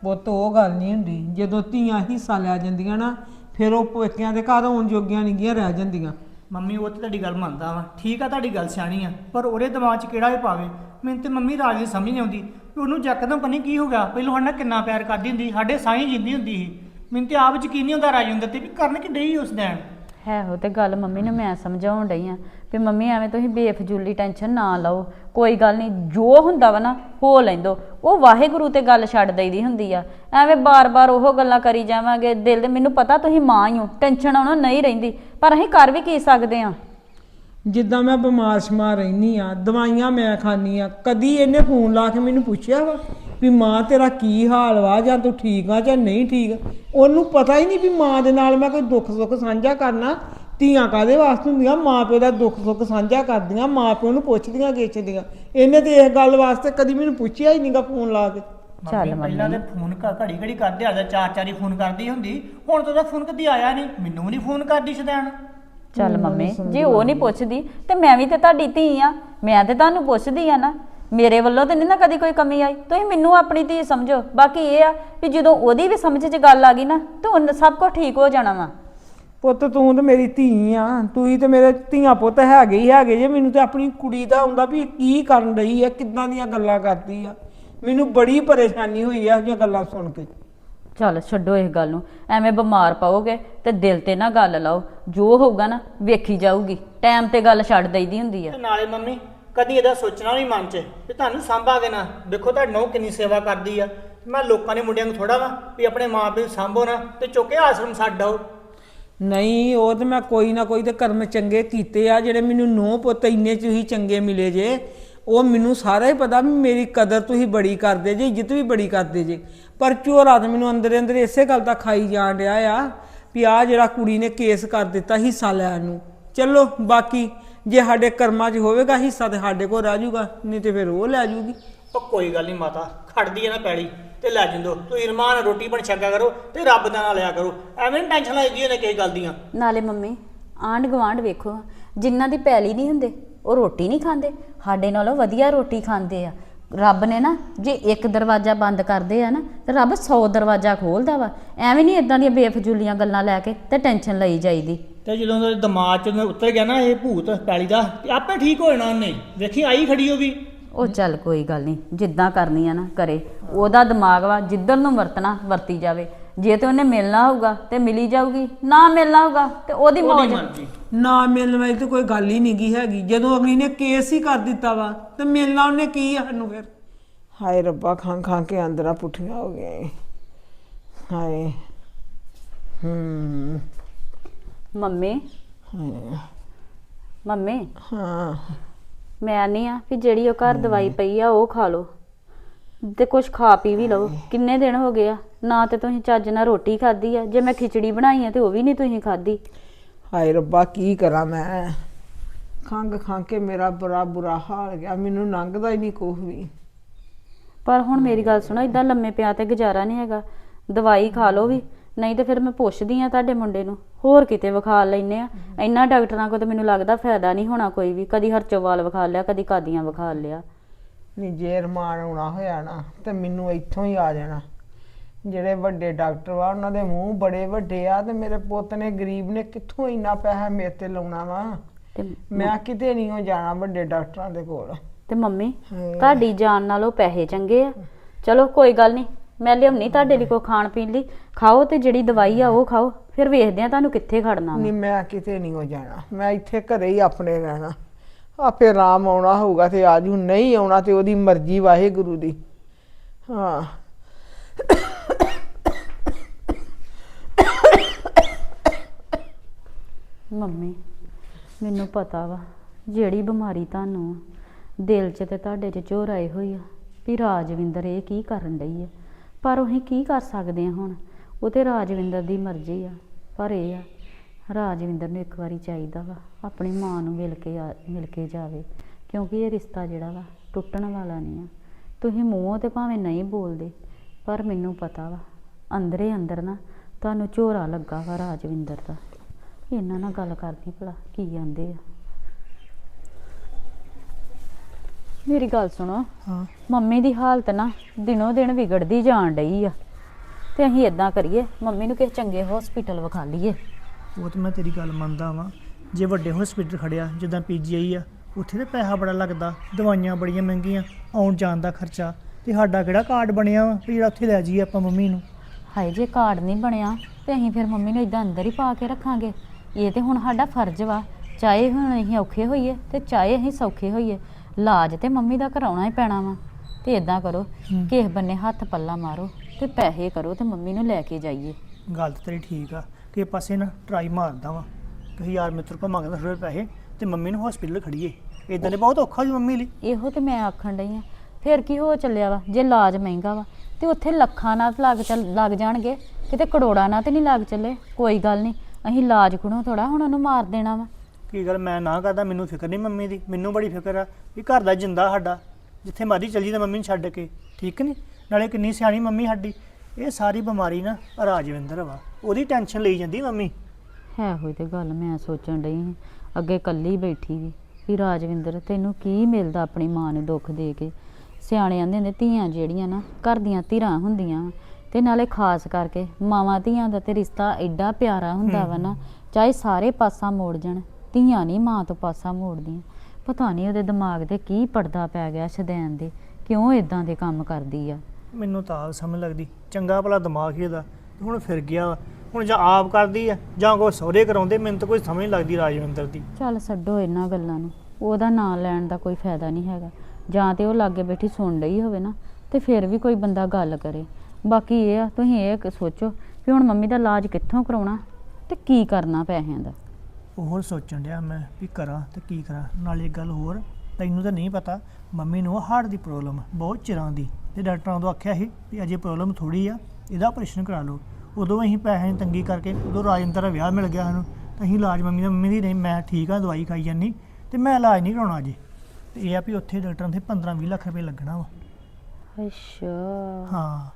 [SPEAKER 2] ਪੁੱਤ ਉਹ ਗੱਲ ਨਹੀਂ ਹੁੰਦੀ। ਜਦੋਂ ਧੀਆਂ ਹਿੱਸਾ ਲੈ ਜਾਂਦੀਆਂ ਨਾ ਫਿਰ ਉਹ ਪੇਕਿਆਂ ਦੇ ਘਰ ਆਉਣ ਜੋਗੀਆਂ ਨਹੀਂ ਗੀਆਂ ਰਹਿ ਜਾਂਦੀਆਂ।
[SPEAKER 4] ਮੰਮੀ ਉਹ ਤੇ ਤੁਹਾਡੀ ਗੱਲ ਮੰਨਦਾ ਵਾ। ਠੀਕ ਆ ਤੁਹਾਡੀ ਗੱਲ ਸਿਆਣੀ ਆ। ਪਰ ਉਹਦੇ ਦਿਮਾਗ 'ਚ ਕਿਹੜਾ ਵੀ ਪਾਵੇ? ਮੈਨੂੰ ਤੇ ਮੰਮੀ ਰਾਜ ਦੀ ਸਮਝ ਨਹੀਂ ਆਉਂਦੀ। ਵੀ ਉਹਨੂੰ ਜੱਕਦਮ ਪਤਾ ਨਹੀਂ ਕੀ ਹੋ ਗਿਆ। ਪਹਿਲਾਂ ਨਾਲ ਕਿੰਨਾ ਪਿਆਰ ਕਰਦੀ ਹੁੰਦੀ ਸਾਡੇ ਸਾਈਂ ਜਿੰਦੀ ਹੁੰਦੀ ਸੀ। ਮੈਨੂੰ ਤੇ ਆਪ ਯਕੀਨ ਨਹੀਂ ਹੁੰਦਾ ਰਾਜਿੰਦਰ ਤੇ ਵੀ ਕਰਨ ਕਿ ਡਈ ਉਸ ਦਿਨ।
[SPEAKER 3] ਹੈ ਉਹ ਤੇ ਗੱਲ ਮੰਮੀ ਨੂੰ ਮੈਂ ਸਮਝਾਉਣ ਡਈ ਆ ਵੀ ਮੰਮੀ, ਐਵੇਂ ਤੁਸੀਂ ਬੇਫਜ਼ੂਲੀ ਟੈਨਸ਼ਨ ਨਾ ਲਓ। ਕੋਈ ਗੱਲ ਨਹੀਂ, ਜੋ ਹੁੰਦਾ ਵਾ ਨਾ, ਹੋ ਲੈਂਦੋ। ਉਹ ਵਾਹਿਗੁਰੂ ਤੇ ਗੱਲ ਛੱਡ ਦਈਦੀ ਹੁੰਦੀ ਆ। ਐਵੇਂ ਬਾਰ-ਬਾਰ ਉਹ ਗੱਲਾਂ ਕਰੀ ਜਾਵਾਂਗੇ। ਦਿਲ ਦੇ ਮੈਨੂੰ ਪਤਾ ਤੁਸੀਂ ਮਾਂ ਹੀ ਹੋ, ਟੈਨਸ਼ਨ ਉਹਨਾਂ ਨਹੀਂ ਰਹਿੰਦੀ। ਪਰ ਅਸੀਂ ਕਰ ਵੀ ਕੀ ਸਕਦੇ ਆ?
[SPEAKER 2] ਜਿੱਦਾਂ ਮੈਂ ਬਿਮਾਰ ਸ਼ਮਾਰ ਰਹਿਨੀ ਆ ਦਵਾਈਆਂ ਮੈਂ ਖਾਨੀ ਆ ਕਦੀ ਇਹਨੇ ਫੋਨ ਲਾ ਕੇ ਮੈਨੂੰ ਪੁੱਛਿਆ ਵਾ ਵੀ ਮਾਂ ਤੇਰਾ ਕੀ ਹਾਲ ਵਾ ਜਾਂ ਤੂੰ ਠੀਕ ਆ ਜਾਂ ਨਹੀਂ ਠੀਕ? ਉਹਨੂੰ ਪਤਾ ਹੀ ਨਹੀਂ ਵੀ ਮਾਂ ਦੇ ਨਾਲ ਮੈਂ ਕੋਈ ਦੁੱਖ ਸੁੱਖ ਸਾਂਝਾ ਕਰਨਾ। ਧੀਆਂ ਕਾਦੇ ਵਾਸਤੇ ਹੁੰਦੀਆਂ? ਮਾਂ ਪਿਓ ਦਾ ਦੁੱਖ ਸੁੱਖ ਸਾਂਝਾ ਕਰਦੀਆਂ ਮਾਂ ਪਿਓ ਨੂੰ ਪੁੱਛਦੀਆਂ ਗਿੱਛਦੀਆਂ ਇਹਨੇ ਤੇ ਇਸ ਗੱਲ ਵਾਸਤੇ ਕਦੀ ਮੈਨੂੰ ਪੁੱਛਿਆ ਹੀ ਨਹੀਂਗਾ ਫੋਨ ਲਾ ਕੇ।
[SPEAKER 3] ਚੱਲ
[SPEAKER 4] ਮੰਮੀ। ਪਹਿਲਾਂ ਤੇ ਫੋਨ ਘੜੀ ਘੜੀ ਕਰਦੇ ਆ ਚਾਰ ਚਾਰ ਹੀ ਫੋਨ ਕਰਦੀ ਹੁੰਦੀ। ਹੁਣ ਤਾਂ ਉਹਦਾ ਫੋਨ ਕਦੀ ਆਇਆ ਨਹੀਂ। ਮੈਨੂੰ ਵੀ ਨਹੀਂ ਫੋਨ ਕਰਦੀ ਸ਼ਦੈਣ।
[SPEAKER 3] ਚੱਲ ਮੰਮੀ ਜੇ ਉਹ ਨਹੀਂ ਪੁੱਛਦੀ ਤੇ ਮੈਂ ਵੀ ਤੇ ਤੁਹਾਡੀ ਧੀ ਆ ਮੈਂ ਤੇ ਤੁਹਾਨੂੰ ਪੁੱਛਦੀ ਆ ਨਾ। ਮੇਰੇ ਵੱਲੋਂ ਤੇ ਨਹੀਂ ਨਾ ਕਦੀ ਕੋਈ ਕਮੀ ਆਈ। ਤੁਸੀਂ ਮੈਨੂੰ ਆਪਣੀ ਧੀ ਸਮਝੋ। ਬਾਕੀ ਇਹ ਆ ਵੀ ਜਦੋਂ ਉਹਦੀ ਵੀ ਸਮਝ 'ਚ ਗੱਲ ਆ ਗਈ ਨਾ ਤੇ ਉਹ ਸਭ ਕੁਝ ਠੀਕ ਹੋ ਜਾਣਾ ਵਾ।
[SPEAKER 2] ਪੁੱਤ ਤੂੰ ਤੇ ਮੇਰੀ ਧੀ ਆ। ਤੂੰ ਹੀ ਤੇ ਮੇਰੇ ਧੀਆਂ ਪੁੱਤ ਹੈਗੇ ਹੀ ਹੈਗੇ ਜੇ। ਮੈਨੂੰ ਤੇ ਆਪਣੀ ਕੁੜੀ ਦਾ ਹੁੰਦਾ ਵੀ ਕੀ ਕਰਨ ਰਹੀ ਆ ਕਿੱਦਾਂ ਦੀਆਂ ਗੱਲਾਂ ਕਰਦੀ ਆ। ਮੈਨੂੰ ਬੜੀ ਪਰੇਸ਼ਾਨੀ ਹੋਈ ਆ ਇਹ ਜਿਹੀਆਂ ਗੱਲਾਂ ਸੁਣ ਕੇ।
[SPEAKER 3] ਚੱਲ ਛੱਡੋ ਇਸ ਗੱਲ ਨੂੰ ਐਵੇਂ ਬਿਮਾਰ ਪਾਓਗੇ ਤੇ ਦਿਲ ਤੇ ਨਾ ਗੱਲ ਲਾਓ ਜੋ ਹੋਊਗਾ ਨਾ ਵੇਖੀ ਜਾਊਗੀ ਟਾਈਮ ਤੇ ਗੱਲ ਛੱਡ ਦਈਦੀ ਹੁੰਦੀ ਆ।
[SPEAKER 4] ਤੇ ਨਾਲੇ ਮੰਮੀ ਕਦੀ ਇਹਦਾ ਸੋਚਣਾ ਨਹੀਂ ਮਨ 'ਚ ਵੀ ਤੁਹਾਨੂੰ ਸੰਭਾਗੇ ਨਾ ਦੇਖੋ ਤੁਹਾਡੀ ਨੌ ਕਿੰਨੀ ਸੇਵਾ ਕਰਦੀ ਆ। ਮੈਂ ਲੋਕਾਂ ਦੇ ਮੁੰਡਿਆਂ ਨੂੰ ਥੋੜਾ ਵਾ ਵੀ ਆਪਣੇ ਮਾਪੇ ਨੂੰ ਸੰਭੋ ਨਾ ਤੇ ਚੁੱਕੇ ਆਸ਼ਰਮ ਛੱਡ ਆਓ।
[SPEAKER 2] ਨਹੀਂ ਉਹ ਤੇ ਮੈਂ ਕੋਈ ਨਾ ਕੋਈ ਤੇ ਕਰਮ ਚੰਗੇ ਕੀਤੇ ਆ ਜਿਹੜੇ ਮੈਨੂੰ ਨੋ ਪੁੱਤ ਇੰਨੇ ਚ ਹੀ ਚੰਗੇ ਮਿਲੇ ਜੇ। ਉਹ ਮੈਨੂੰ ਸਾਰਾ ਹੀ ਪਤਾ ਵੀ ਮੇਰੀ ਕਦਰ ਤੁਸੀਂ ਬੜੀ ਕਰਦੇ ਜੇ ਇੱਜ਼ਤ ਵੀ ਬੜੀ ਕਰਦੇ ਜੇ। ਪਰ ਝੋਰਾ ਤੇ ਮੈਨੂੰ ਅੰਦਰ ਅੰਦਰ ਇਸੇ ਗੱਲ ਦਾ ਖਾਈ ਜਾਣ ਡਿਆ ਆ ਵੀ ਆ ਜਿਹੜਾ ਕੁੜੀ ਨੇ ਕੇਸ ਕਰ ਦਿੱਤਾ ਹਿੱਸਾ ਲੈਣ ਨੂੰ। ਚਲੋ ਬਾਕੀ ਜੇ ਸਾਡੇ ਕਰਮਾਂ 'ਚ ਹੋਵੇਗਾ ਹਿੱਸਾ ਤੇ ਸਾਡੇ ਕੋਲ ਰਹਿ ਜਾਊਗਾ ਨਹੀਂ ਤੇ ਫਿਰ ਉਹ ਲੈ ਜਾਊਗੀ।
[SPEAKER 4] ਉਹ ਕੋਈ ਗੱਲ ਨਹੀਂ ਮਾਤਾ ਖੜਦੀ ਆ ਨਾ ਪੈੜੀ ਤੇ ਲੈ ਜਿੰਦੋ। ਤੁਸੀਂ ਰਮਾਨ ਨਾਲ ਰੋਟੀ ਬਣ ਛਕਿਆ ਕਰੋ ਤੇ ਰੱਬ ਦਾ ਨਾਂ ਲਿਆ ਕਰੋ। ਐਵੇਂ ਨੀ ਟੈਨਸ਼ਨ ਲਾਈਦੀ ਉਹਨੇ ਕਿਸੇ ਗੱਲ ਦੀਆਂ।
[SPEAKER 3] ਨਾਲੇ ਮੰਮੀ ਆਂਢ ਗੁਆਂਢ ਵੇਖੋ ਜਿਨ੍ਹਾਂ ਦੀ ਪੈਲੀ ਨਹੀਂ ਹੁੰਦੇ ਉਹ ਰੋਟੀ ਨਹੀਂ ਖਾਂਦੇ। ਸਾਡੇ ਨਾਲੋਂ ਵਧੀਆ ਰੋਟੀ ਖਾਂਦੇ ਆ। ਰੱਬ ਨੇ ਨਾ ਜੇ ਇੱਕ ਦਰਵਾਜ਼ਾ ਬੰਦ ਕਰਦੇ ਆ ਨਾ ਤੇ ਰੱਬ 100 ਦਰਵਾਜ਼ਾ ਖੋਲਦਾ ਵਾ। ਐਵੇਂ ਨਹੀਂ ਇਦਾਂ ਦੀਆਂ ਬੇਫਜ਼ੂਲੀਆਂ ਗੱਲਾਂ ਲੈ ਕੇ ਤੇ ਟੈਨਸ਼ਨ ਲਈ ਜਾਈਦੀ।
[SPEAKER 4] ਤੇ ਜਦੋਂ ਉਹਦੇ ਦਿਮਾਗ 'ਚ ਉਹਨੇ ਉਤਰ ਗਿਆ ਨਾ ਇਹ ਭੂਤ ਪੈਲੀ ਦਾ ਤੇ ਆਪੇ ਠੀਕ ਹੋ ਜਾਣਾ ਉਹਨੇ। ਵੇਖੀ ਆਈ ਖੜੀ ਉਹ ਵੀ
[SPEAKER 3] ਉਹ ਚੱਲ ਕੋਈ ਗੱਲ ਨਹੀਂ ਜਿੱਦਾਂ ਕਰਨੀ ਆ ਨਾ ਕਰੇ। ਉਹਦਾ ਦਿਮਾਗ ਵਾ ਜਿੱਧਰ ਨੂੰ ਵਰਤਣਾ ਵਰਤੀ ਜਾਵੇ। ਜੇ ਤੇ ਉਹਨੇ ਮਿਲਣਾ ਹੋਊਗਾ ਤੇ ਮਿਲੀ ਜਾਊਗੀ ਨਾ ਮਿਲਣਾ ਹੋਊਗਾ ਤੇ ਉਹਦੀ
[SPEAKER 4] ਉਹਦੀ
[SPEAKER 3] ਮੌਜ।
[SPEAKER 4] ਮਰਜ਼ੀ।
[SPEAKER 2] ਨਾ ਮਿਲਣ ਵਾਲੀ ਤੇ ਕੋਈ ਗੱਲ ਹੀ ਨਹੀਂਗੀ ਹੈਗੀ। ਜਦੋਂ ਅਗਲੀ ਨੇ ਕੇਸ ਹੀ ਕਰ ਦਿੱਤਾ ਵਾ ਤੇ ਮਿਲਣਾ ਉਹਨੇ ਕੀ ਆ ਸਾਨੂੰ ਫਿਰ? ਹਾਏ ਰੱਬਾ ਖਾਂ ਖਾਂ ਕੇ ਅੰਦਰਾਂ ਪੁੱਠੀਆਂ ਹੋ ਗਈਆਂ ਏ। ਹਾਏ ਹੂੰ।
[SPEAKER 3] ਮੰਮੀ।
[SPEAKER 2] ਹਾਏ।
[SPEAKER 3] ਮੰਮੀ।
[SPEAKER 2] ਹਾਂ।
[SPEAKER 3] ਮੈਂ ਨਹੀਂ ਆ ਵੀ ਜਿਹੜੀ ਉਹ ਘਰ ਦਵਾਈ ਪਈ ਆ ਉਹ ਖਾ ਲਓ। ਤੇ ਕੁਝ ਖਾ ਪੀ ਵੀ ਲਓ ਕਿੰਨੇ ਦਿਨ ਹੋ ਗਏ ਆ? ਨਾ ਤੇ ਤੁਸੀਂ ਚੱਜ ਨਾਲ ਰੋਟੀ ਖਾਧੀ ਆ। ਜੇ ਮੈਂ ਖਿਚੜੀ ਬਣਾਈ ਆ ਤੇ ਉਹ ਵੀ ਨਹੀਂ ਤੁਸੀਂ ਖਾਧੀ।
[SPEAKER 2] ਹਾਏ ਰੱਬਾ ਕੀ ਕਰਾਂ ਮੈਂ? ਖੰਗ ਖਾਂ ਕੇ ਮੇਰਾ ਬੜਾ ਬੁਰਾ ਹਾਲ ਗਿਆ। ਮੈਨੂੰ ਲੰਘਦਾ ਹੀ ਨਹੀਂ ਕੁਛ ਵੀ।
[SPEAKER 3] ਪਰ ਹੁਣ ਮੇਰੀ ਗੱਲ ਸੁਣੋ ਇਦਾਂ ਲੰਮੇ ਪਿਆ ਤੇ ਗੁਜ਼ਾਰਾ ਨਹੀਂ ਹੈਗਾ। ਦਵਾਈ ਖਾ ਲਓ ਵੀ। ਨਹੀਂ ਤੇ ਫਿਰ ਮੈਂ ਪੁੱਛਦੀ ਆ ਤੁਹਾਡੇ ਮੁੰਡੇ ਨੂੰ। ਹੋਰ ਕਿਤੇ ਵਿਖਾ ਲੈਨੇ ਆ। ਇੰਨਾ ਡਾਕਟਰਾਂ ਕੋਲ ਤੇ ਮੈਨੂੰ ਲੱਗਦਾ ਫਾਇਦਾ ਨਹੀਂ ਹੋਣਾ ਕੋਈ ਵੀ। ਕਦੀ ਹਰਚੋਵਾਲ ਵਿਖਾ ਲਿਆ ਕਦੀ ਕਾਦੀਆਂ ਵਿਖਾ ਲਿਆ।
[SPEAKER 2] ਨਹੀਂ ਜੇ ਰਮਾਨ ਆਉਣਾ ਹੋਇਆ ਨਾ ਤੇ ਮੈਨੂੰ ਇੱਥੋਂ ਹੀ ਆ ਜਾਣਾ। ਜਿਹੜੇ ਵੱਡੇ ਡਾਕਟਰ ਵਾ ਉਹਨਾਂ ਦੇ ਮੂੰਹ ਬੜੇ ਵੱਡੇ ਆ ਤੇ ਮੇਰੇ ਪੁੱਤ ਨੇ ਗਰੀਬ ਨੇ ਕਿੱਥੋਂ ਇੰਨਾ ਪੈਸਾ ਮੇਰੇ ਤੇ ਲਾਉਣਾ ਵਾ?
[SPEAKER 3] ਤੇ
[SPEAKER 2] ਮੈਂ ਕਿਤੇ ਨਹੀਂ ਹੋ ਜਾਣਾ ਵੱਡੇ ਡਾਕਟਰਾਂ ਦੇ ਕੋਲ।
[SPEAKER 3] ਤੇ ਮੰਮੀ। ਤੁਹਾਡੀ ਜਾਨ ਨਾਲੋਂ ਪੈਸੇ ਚੰਗੇ ਆ। ਚਲੋ ਕੋਈ ਗੱਲ ਨਹੀਂ ਮੈਂ ਲਿਆਉਣੀ ਤੁਹਾਡੇ ਲਈ ਕੋਈ ਖਾਣ ਪੀਣ ਲਈ। ਖਾਓ ਤੇ ਜਿਹੜੀ ਦਵਾਈ ਆ ਉਹ ਖਾਓ। ਫਿਰ ਵੇਖਦੇ ਆ ਤੁਹਾਨੂੰ ਕਿੱਥੇ ਖੜਨਾ ਵਾ।
[SPEAKER 2] ਨਹੀਂ ਮੈਂ ਕਿਤੇ ਨਹੀਂ ਹੋ ਜਾਣਾ। ਮੈਂ ਇੱਥੇ ਘਰੇ ਹੀ ਆਪਣੇ ਰਹਿਣਾ। ਆਪੇ ਰਾਮ ਆਉਣਾ ਹੋਊਗਾ ਤੇ ਆਜੂ ਨਹੀਂ ਆਉਣਾ ਤੇ ਉਹਦੀ ਮਰਜ਼ੀ ਵਾਹਿਗੁਰੂ ਦੀ। ਹਾਂ।
[SPEAKER 3] ਮੰਮੀ ਮੈਨੂੰ ਪਤਾ ਵਾ ਜਿਹੜੀ ਬਿਮਾਰੀ ਤੁਹਾਨੂੰ ਆ, ਦਿਲ 'ਚ ਤੇ ਤੁਹਾਡੇ 'ਚ ਜ਼ੋਰ ਆਏ ਹੋਈ ਆ ਵੀ ਰਾਜਵਿੰਦਰ ਇਹ ਕੀ ਕਰਨ ਡਈ ਆ। ਪਰ ਅਸੀਂ ਕੀ ਕਰ ਸਕਦੇ ਆ ਹੁਣ? ਉਹ ਤੇ ਰਾਜਵਿੰਦਰ ਦੀ ਮਰਜ਼ੀ ਆ ਪਰ ਇਹ ਆ ਰਾਜਵਿੰਦਰ ਨੂੰ ਇੱਕ ਵਾਰੀ ਚਾਹੀਦਾ ਵਾ ਆਪਣੀ ਮਾਂ ਨੂੰ ਮਿਲ ਕੇ ਆ- ਮਿਲ ਕੇ ਜਾਵੇ ਕਿਉਂਕਿ ਇਹ ਰਿਸ਼ਤਾ ਜਿਹੜਾ ਵਾ ਟੁੱਟਣ ਵਾਲਾ ਨਹੀਂ ਆ। ਤੁਸੀਂ ਮੂੰਹੋਂ ਤੇ ਭਾਵੇਂ ਨਹੀਂ ਬੋਲਦੇ ਪਰ ਮੈਨੂੰ ਪਤਾ ਵਾ ਅੰਦਰੇ ਅੰਦਰ ਨਾ ਤੁਹਾਨੂੰ ਝੋਰਾ ਲੱਗਾ ਵਾ ਰਾਜਵਿੰਦਰ ਦਾ। ਇਹਨਾਂ ਨਾਲ ਗੱਲ ਕਰਦੀ ਭਲਾ ਕੀ ਆਂਦੇ ਆ। ਮੇਰੀ ਗੱਲ ਸੁਣੋ
[SPEAKER 4] ਹਾਂ।
[SPEAKER 3] ਮੰਮੀ ਦੀ ਹਾਲਤ ਨਾ ਦਿਨੋ ਦਿਨ ਵਿਗੜਦੀ ਜਾਣ ਡਈ ਆ। ਤੇ ਅਸੀਂ ਇਦਾਂ ਕਰੀਏ ਮੰਮੀ ਨੂੰ ਕਿਸੇ ਚੰਗੇ ਹਸਪੀਟਲ ਵਿਖਾ ਲਈਏ।
[SPEAKER 4] ਉਹ ਤਾਂ ਮੈਂ ਤੇਰੀ ਗੱਲ ਮੰਨਦਾ ਵਾਂ। ਜੇ ਵੱਡੇ ਹਸਪੀਟਲ ਖੜਿਆ ਜਿੱਦਾਂ ਪੀਜੀਆਈ ਆ ਉੱਥੇ ਤੇ ਪੈਸਾ ਬੜਾ ਲੱਗਦਾ ਦਵਾਈਆਂ ਬੜੀਆਂ ਮਹਿੰਗੀਆਂ ਆਉਣ ਜਾਣ ਦਾ ਖਰਚਾ। ਤੇ ਸਾਡਾ ਕਿਹੜਾ ਕਾਰਡ ਬਣਿਆ ਵਾ ਵੀ ਜਿਹੜਾ ਉੱਥੇ ਲੈ ਜਾਈਏ ਆਪਾਂ ਮੰਮੀ ਨੂੰ?
[SPEAKER 3] ਹਾਏ ਜੇ ਕਾਰਡ ਨਹੀਂ ਬਣਿਆ ਤੇ ਅਸੀਂ ਫਿਰ ਮੰਮੀ ਨੂੰ ਇਦਾਂ ਅੰਦਰ ਹੀ ਪਾ ਕੇ ਰੱਖਾਂਗੇ। ਇਹ ਤੇ ਹੁਣ ਸਾਡਾ ਫਰਜ਼ ਵਾ। ਚਾਹੇ ਹੁਣ ਅਸੀਂ ਔਖੇ ਹੋਈਏ ਤੇ ਚਾਹੇ ਅਸੀਂ ਸੌਖੇ ਹੋਈਏ ਇਲਾਜ ਤੇ ਮੰਮੀ ਦਾ ਕਰਾਉਣਾ ਹੀ ਪੈਣਾ ਵਾ। ਤੇ ਇਦਾਂ ਕਰੋ ਕਿਸੇ ਬੰਨੇ ਹੱਥ ਪੱਲਾ ਮਾਰੋ ਤੇ ਪੈਸੇ ਕਰੋ ਤੇ ਮੰਮੀ ਨੂੰ ਲੈ ਕੇ ਜਾਈਏ।
[SPEAKER 4] ਗੱਲ ਤਾਂ ਤੇਰੀ ਠੀਕ ਆ। ਕਿ ਪਾਸੇ ਨਾ ਟਰਾਈ ਮਾਰਦਾ ਵਾਂ। ਕਿ ਯਾਰ ਮਿੱਤਰ ਕੋ ਮੰਗਦਾ ਥੋੜੇ ਪੈਸੇ ਤੇ ਮੰਮੀ ਨੂੰ ਹਸਪੀਟਲ ਖੜੀਏ। ਇਦਾਂ ਦੇ ਬਹੁਤ ਔਖਾ ਜੀ ਮੰਮੀ ਲਈ।
[SPEAKER 3] ਇਹੋ ਤੇ ਮੈਂ ਆਖਣ ਡਈ ਆ। ਫਿਰ ਕੀ ਹੋ ਚੱਲਿਆ ਵਾ? ਜੇ ਇਲਾਜ ਮਹਿੰਗਾ ਵਾ ਤੇ ਉੱਥੇ ਲੱਖਾਂ ਨਾਲ ਲੱਗ ਚੱਲ ਲੱਗ ਜਾਣਗੇ। ਕਿਤੇ ਕਰੋੜਾਂ ਨਾਲ ਤੇ ਨਹੀਂ ਲੱਗ ਚੱਲੇ। ਕੋਈ ਗੱਲ ਨਹੀਂ ਅਸੀਂ ਇਲਾਜ ਕੋਲੋਂ ਥੋੜਾ ਹੁਣ ਉਹਨੂੰ ਮਾਰ ਦੇਣਾ ਵਾ।
[SPEAKER 4] ਕੀ ਗੱਲ ਮੈਂ ਨਾ ਕਰਦਾ ਮੈਨੂੰ ਫਿਕਰ ਨਹੀਂ ਮੰਮੀ ਦੀ। ਮੈਨੂੰ ਬੜੀ ਫਿਕਰ ਆ ਵੀ ਘਰ ਦਾ ਜਿੰਦਾ ਸਾਡਾ ਜਿੱਥੇ ਮਰਜ਼ੀ ਚਲੀ ਤਾਂ ਮੰਮੀ ਨੂੰ ਛੱਡ ਕੇ। ਠੀਕ ਨਹੀਂ? ਨਾਲੇ ਕਿੰਨੀ ਸਿਆਣੀ ਮੰਮੀ ਸਾਡੀ। ਇਹ ਸਾਰੀ ਬਿਮਾਰੀ ਨਾ ਰਾਜਵਿੰਦਰ ਵਾ। ਉਹਦੀ ਟੈਨਸ਼ਨ ਲਈ ਜਾਂਦੀ ਮੰਮੀ।
[SPEAKER 3] ਹੈ ਹੋਈ ਤੇ ਗੱਲ ਮੈਂ ਸੋਚਣ ਡਈ ਸੀ। ਅੱਗੇ ਕੱਲੀ ਬੈਠੀ ਵੀ ਵੀ ਰਾਜਵਿੰਦਰ ਤੈਨੂੰ ਕੀ ਮਿਲਦਾ ਆਪਣੀ ਮਾਂ ਨੂੰ ਦੁੱਖ ਦੇ ਕੇ? ਸਿਆਣੇ ਆਂਦੇ ਨੇ ਧੀਆਂ ਜਿਹੜੀਆਂ ਨਾ ਘਰ ਦੀਆਂ ਧਿਰਾਂ ਹੁੰਦੀਆਂ ਵਾਂ, ਤੇ ਨਾਲੇ ਖਾਸ ਕਰਕੇ ਮਾਵਾਂ ਧੀਆਂ ਦਾ ਤੇ ਰਿਸ਼ਤਾ ਐਡਾ ਪਿਆਰਾ ਹੁੰਦਾ ਵਾ ਨਾ ਚਾਹੇ ਸਾਰੇ ਪਾਸਾ ਮੋੜ ਜਾਣ ਧੀਆਂ ਨਹੀਂ ਮਾਂ ਤੋਂ ਪਾਸਾ ਮੋੜਦੀਆਂ। ਪਤਾ ਨਹੀਂ ਉਹਦੇ ਦਿਮਾਗ ਤੇ ਕੀ ਪਰਦਾ ਪੈ ਗਿਆ ਸ਼ਦੈਨ ਦੇ ਕਿਉਂ ਇਦਾਂ ਦੇ ਕੰਮ ਕਰਦੀ ਆ?
[SPEAKER 4] ਮੈਨੂੰ ਤਾਂ ਆਪ ਸਮਝ ਲੱਗਦੀ ਚੰਗਾ ਭਲਾ ਦਿਮਾਗ ਹੀ ਇਹਦਾ ਹੁਣ ਫਿਰ ਗਿਆ ਵਾ। ਹੁਣ ਜਾਂ ਆਪ ਕਰਦੀ ਆ ਜਾਂ ਕੋਈ ਸਹੁਰੇ ਕਰਾਉਂਦੇ ਮੈਨੂੰ ਤਾਂ ਕੋਈ ਸਮਝ ਨਹੀਂ ਲੱਗਦੀ ਰਾਜਵਿੰਦਰ ਦੀ।
[SPEAKER 3] ਚੱਲ ਛੱਡੋ ਇਹਨਾਂ ਗੱਲਾਂ ਨੂੰ ਉਹਦਾ ਨਾਂ ਲੈਣ ਦਾ ਕੋਈ ਫਾਇਦਾ ਨਹੀਂ ਹੈਗਾ। ਜਾਂ ਤੇ ਉਹ ਲਾਗੇ ਬੈਠੀ ਸੁਣ ਰਹੀ ਹੋਵੇ ਨਾ ਤੇ ਫਿਰ ਵੀ ਕੋਈ ਬੰਦਾ ਗੱਲ ਕਰੇ। ਬਾਕੀ ਇਹ ਆ ਤੁਸੀਂ ਇਹ ਕ- ਸੋਚੋ ਵੀ ਹੁਣ ਮੰਮੀ ਦਾ ਇਲਾਜ ਕਿੱਥੋਂ ਕਰਾਉਣਾ ਤੇ ਕੀ ਕਰਨਾ ਪੈਸਿਆਂ ਦਾ।
[SPEAKER 4] ਉਹ ਹੁਣ ਸੋਚਣ ਡਿਆ ਮੈਂ ਵੀ ਕਰਾਂ ਤੇ ਕੀ ਕਰਾਂ ਨਾਲੇ ਇੱਕ ਗੱਲ ਹੋਰ ਤੈਨੂੰ ਤਾਂ ਨਹੀਂ ਪਤਾ ਮੰਮੀ ਨੂੰ ਹਾਰਟ ਦੀ ਪ੍ਰੋਬਲਮ ਬਹੁਤ ਚਿਰਾਂ ਦੀ। ਤੇ ਡਾਕਟਰਾਂ ਤੋਂ ਆਖਿਆ ਸੀ ਵੀ ਅਜੇ ਪ੍ਰੋਬਲਮ ਥੋੜੀ ਆ ਇਹਦਾ ਆਪਰੇਸ਼ਨ ਕਰਾ ਲਓ। ਉਦੋਂ ਅਸੀਂ ਪੈਸੇ ਦੀ ਤੰਗੀ ਕਰਕੇ ਉਦੋਂ ਰਾਜਿੰਦਰ ਦਾ ਵਿਆਹ ਮਿਲ ਗਿਆ ਸਾਨੂੰ ਤਾਂ ਅਸੀਂ ਇਲਾਜ ਮੰਮੀ ਦਾ ਮੰਮੀ ਦੀ ਨਹੀਂ ਮੈਂ ਠੀਕ ਆ ਦਵਾਈ ਖਾਈ ਜਾਂਦੀ ਤੇ ਮੈਂ ਇਲਾਜ ਨਹੀਂ ਕਰਾਉਣਾ ਅਜੇ। ਤੇ ਇਹ ਆ ਵੀ ਉੱਥੇ ਡਾਕਟਰਾਂ ਦੇ 15-20 ਲੱਖ ਰੁਪਏ ਲੱਗਣਾ ਵਾ।
[SPEAKER 3] ਅੱਛਾ।
[SPEAKER 4] ਹਾਂ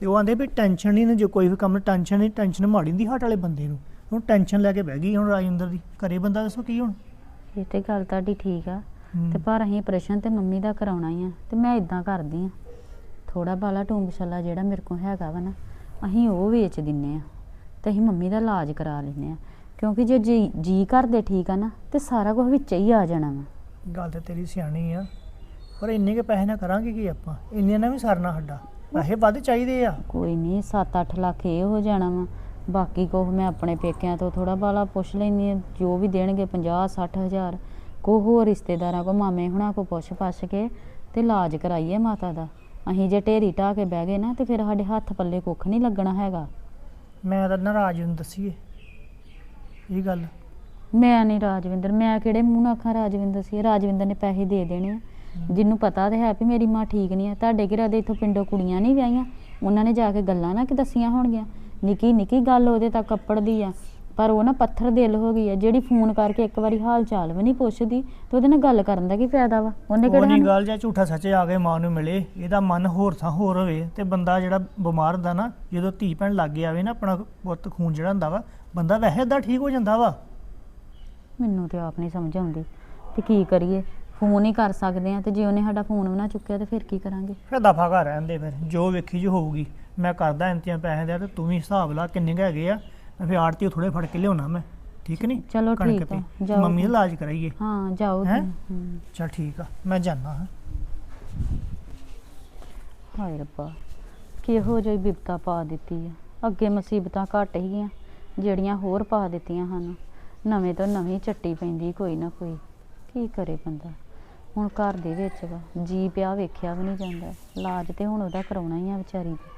[SPEAKER 4] ਤੇ ਉਹ ਆਂਦੇ ਵੀ ਟੈਨਸ਼ਨ ਨਹੀਂ ਨਾ ਜੇ ਕੋਈ ਵੀ ਕੰਮ ਟੈਨਸ਼ਨ ਨਹੀਂ ਟੈਨਸ਼ਨ ਮਾੜੀ ਹੁੰਦੀ ਹਾਰਟ ਵਾਲੇ ਬੰਦੇ ਨੂੰ। ਹੁਣ ਟੈਨਸ਼ਨ ਲੈ ਕੇ ਬਹਿ ਗਈ ਹੁਣ ਰਾਜਿੰਦਰ ਦੀ ਘਰੇ ਬੰਦਾ ਦੱਸੋ ਕੀ ਹੁਣ?
[SPEAKER 3] ਇਹ ਤੇ ਗੱਲ ਤੁਹਾਡੀ ਠੀਕ ਆ। ਤੇ ਪਰ ਅਸੀਂ ਆਪਰੇਸ਼ਨ ਤੇ ਮੰਮੀ ਦਾ ਕਰਾਉਣਾ ਹੀ ਆ ਤੇ ਮੈਂ ਇਦਾਂ ਕਰਦੀ ਆ। ਥੋੜਾ ਬਾਲਾ ਟੂੰਬਸ਼ਲਾ ਜਿਹੜਾ ਮੇਰੇ ਕੋਲ ਹੈਗਾ ਵਾ ਨਾ ਅਸੀਂ ਉਹ ਵੇਚ ਦਿੰਨੇ ਆ। ਤੇ ਅਸੀਂ ਮੰਮੀ ਦਾ ਇਲਾਜ ਕਰਾ ਲੈਨੇ ਆ। ਕਿਉਂਕਿ ਜੇ ਜੀ ਜੀ ਕਰਦੇ ਠੀਕ ਆ ਨਾ ਤੇ ਸਾਰਾ ਕੁਝ ਵਿੱਚ ਹੀ ਆ ਜਾਣਾ ਵਾ।
[SPEAKER 4] ਗੱਲ ਤੇ ਤੇਰੀ ਸਿਆਣੀ ਆ ਪਰ ਇੰਨੇ ਕੇ ਪੈਸੇ ਨਾ ਕਰਾਂਗੇ ਕੀ ਆਪਾਂ? ਇੰਨੇ ਨਾਲ ਵੀ ਸਰਨਾ ਸਾਡਾ। ਪੈਸੇ ਵੱਧ ਚਾਹੀਦੇ ਆ।
[SPEAKER 3] ਕੋਈ ਨਹੀਂ 7-8 ਲੱਖ ਇਹ ਹੋ ਜਾਣਾ ਵਾ। ਬਾਕੀ ਕੁਛ ਮੈਂ ਆਪਣੇ ਪੇਕਿਆਂ ਤੋਂ ਥੋੜਾ ਬਾਲਾ ਪੁੱਛ ਲੈਣੀ ਆ ਜੋ ਵੀ ਦੇਣਗੇ 50-60 ਹਜ਼ਾਰ। ਕੋ ਹੋਰ ਰਿਸ਼ਤੇਦਾਰਾਂ ਕੋ ਮਾਮੇ ਹੁਣਾਂ ਕੋ ਪੁੱਛ ਪਛ ਕੇ ਤੇ ਇਲਾਜ ਕਰਾਈਏ ਮਾਤਾ ਦਾ। ਅਸੀਂ ਜੇ ਢੇਰੀ ਢਾਹ ਕੇ ਬਹਿ ਗਏ ਨਾ ਤੇ ਫਿਰ ਸਾਡੇ ਹੱਥ ਪੱਲੇ ਕੁੱਖ ਨਹੀਂ ਲੱਗਣਾ ਹੈਗਾ।
[SPEAKER 4] ਮੈਂ ਤਾਂ ਨਾਰਾਜ਼ ਨੂੰ ਦੱਸੀਏ ਇਹ ਗੱਲ।
[SPEAKER 3] ਮੈਂ ਨਹੀਂ ਰਾਜਵਿੰਦਰ ਮੈਂ ਕਿਹੜੇ ਮੂੰਹ ਨਾਲ ਆਖਾਂ ਰਾਜਵਿੰਦਰ ਸੀ? ਰਾਜਵਿੰਦਰ ਨੇ ਪੈਸੇ ਦੇ ਦੇਣੇ ਆ। ਜਿਹਨੂੰ ਪਤਾ ਤੇ ਹੈ ਵੀ ਮੇਰੀ ਮਾਂ ਠੀਕ ਨਹੀਂ ਆ। ਤੁਹਾਡੇ ਘਰਾਂ ਦੇ ਇੱਥੋਂ ਪਿੰਡੋਂ ਕੁੜੀਆਂ ਨਹੀਂ ਵਿਆਹੀਆਂ। ਉਹਨਾਂ ਨੇ ਜਾ ਕੇ ਗੱਲਾਂ ਨਾ ਕਿ ਦੱਸੀਆਂ ਹੋਣਗੀਆਂ। ਨਿੱਕੀ ਨਿੱਕੀ ਗੱਲ ਉਹਦੇ ਤੱਕ ਕੱਪੜਦੀ ਆ। ਪਰ ਉਹ ਨਾ ਪੱਥਰ ਦਿਲ ਹੋ ਗਈ ਆ ਜਿਹੜੀ ਫੋਨ ਕਰਕੇ ਇੱਕ ਵਾਰੀ ਹਾਲ ਚਾਲ ਵੀ ਨਹੀਂ ਪੁੱਛਦੀ ਤੇ ਉਹਦੇ ਨਾਲ ਗੱਲ ਕਰਨ ਦਾ ਕੀ ਫਾਇਦਾ ਵਾ? ਉਹਨੇ
[SPEAKER 4] ਉਹ
[SPEAKER 3] ਕਿਹੜਾ
[SPEAKER 4] ਨਹੀਂ
[SPEAKER 3] ਸਾਨੂੰ-
[SPEAKER 4] ਗੱਲ ਜਾਂ ਝੂਠਾ ਸੱਚ ਆ ਕੇ ਮਾਂ ਨੂੰ ਮਿਲੇ ਇਹਦਾ ਮਨ ਹੋਰ ਥਾਂ ਹੋਰ ਹੋਵੇ ਤੇ ਬੰਦਾ ਜਿਹੜਾ ਬਿਮਾਰ ਹੁੰਦਾ ਨਾ ਜਦੋਂ ਧੀ ਭੈਣ ਲੱਗ ਆਵੇ ਨਾ ਆਪਣਾ ਪੁੱਤ ਖੂਨ ਜਿਹੜਾ ਹੁੰਦਾ ਵਾ ਬੰਦਾ ਵੈਸੇ ਏਦਾਂ ਠੀਕ ਹੋ ਜਾਂਦਾ ਵਾ।
[SPEAKER 3] ਮੈਨੂੰ ਤੇ ਆਪ ਨਹੀਂ ਸਮਝ ਆਉਂਦੀ ਤੇ ਕੀ ਕਰੀਏ? ਫੋਨ ਹੀ ਕਰ ਸਕਦੇ ਆ ਤੇ ਜੇ ਉਹਨੇ ਸਾਡਾ ਫੋਨ ਵੀ ਨਾ ਚੁੱਕਿਆ ਤੇ ਫਿਰ ਕੀ ਕਰਾਂਗੇ?
[SPEAKER 4] ਫਿਰ ਦਫਾ ਘਰ ਰਹਿੰਦੇ ਫਿਰ ਜੋ ਵੇਖੀ ਜੋ ਹੋਊਗੀ। ਮੈਂ ਕਰਦਾ ਇੰਤਜ਼ਾਮ ਪੈਸੇ ਦਾ ਤੇ ਤੂੰ ਵੀ ਹਿਸਾਬ ਲਾ ਕਿੰਨੇ ਕੁ ਹੈਗੇ ਆ। ਮੈਂ ਫਿਰ ਆੜਤੀ ਥੋੜੇ ਫੜ ਕੇ ਲਿਆਉਣਾ ਮੈਂ ਠੀਕ ਨਹੀਂ
[SPEAKER 3] ਚਲੋ ਠੀਕ ਆ। ਜਾਓ
[SPEAKER 4] ਮੰਮੀ ਦਾ। ਇਲਾਜ ਕਰਾਈਏ
[SPEAKER 3] ਹਾਂ ਜਾਓ
[SPEAKER 4] ਹੈਂ?
[SPEAKER 3] ਤੁਸੀਂ। ਹਮ।
[SPEAKER 4] ਚਲ ਠੀਕ ਆ ਮੈਂ ਜਾਣਾ ਹਾਂ
[SPEAKER 3] ਹਾਏ ਰੱਬਾ ਕਿਹੋ ਜਿਹੀ ਬਿਪਤਾ ਪਾ ਦਿੱਤੀ ਆ ਅੱਗੇ ਮੁਸੀਬਤਾਂ ਘੱਟ ਹੀਆਂ ਜਿਹੜੀਆਂ ਹੋਰ ਪਾ ਦਿੱਤੀਆਂ ਹਨ ਨਵੇਂ ਤੋਂ ਨਵੀਂ ਚੱਟੀ ਪੈਂਦੀ ਕੋਈ ਨਾ ਕੋਈ ਕੀ ਕਰੇ ਬੰਦਾ ਹੁਣ ਘਰ ਦੇ ਵਿੱਚ ਵਾ ਜੀ ਪਿਆ ਵੇਖਿਆ ਵੀ ਨਹੀਂ ਜਾਂਦਾ ਇਲਾਜ ਤੇ ਹੁਣ ਉਹਦਾ ਕਰਾਉਣਾ ਹੀ ਆ ਵਿਚਾਰੀ ਦਾ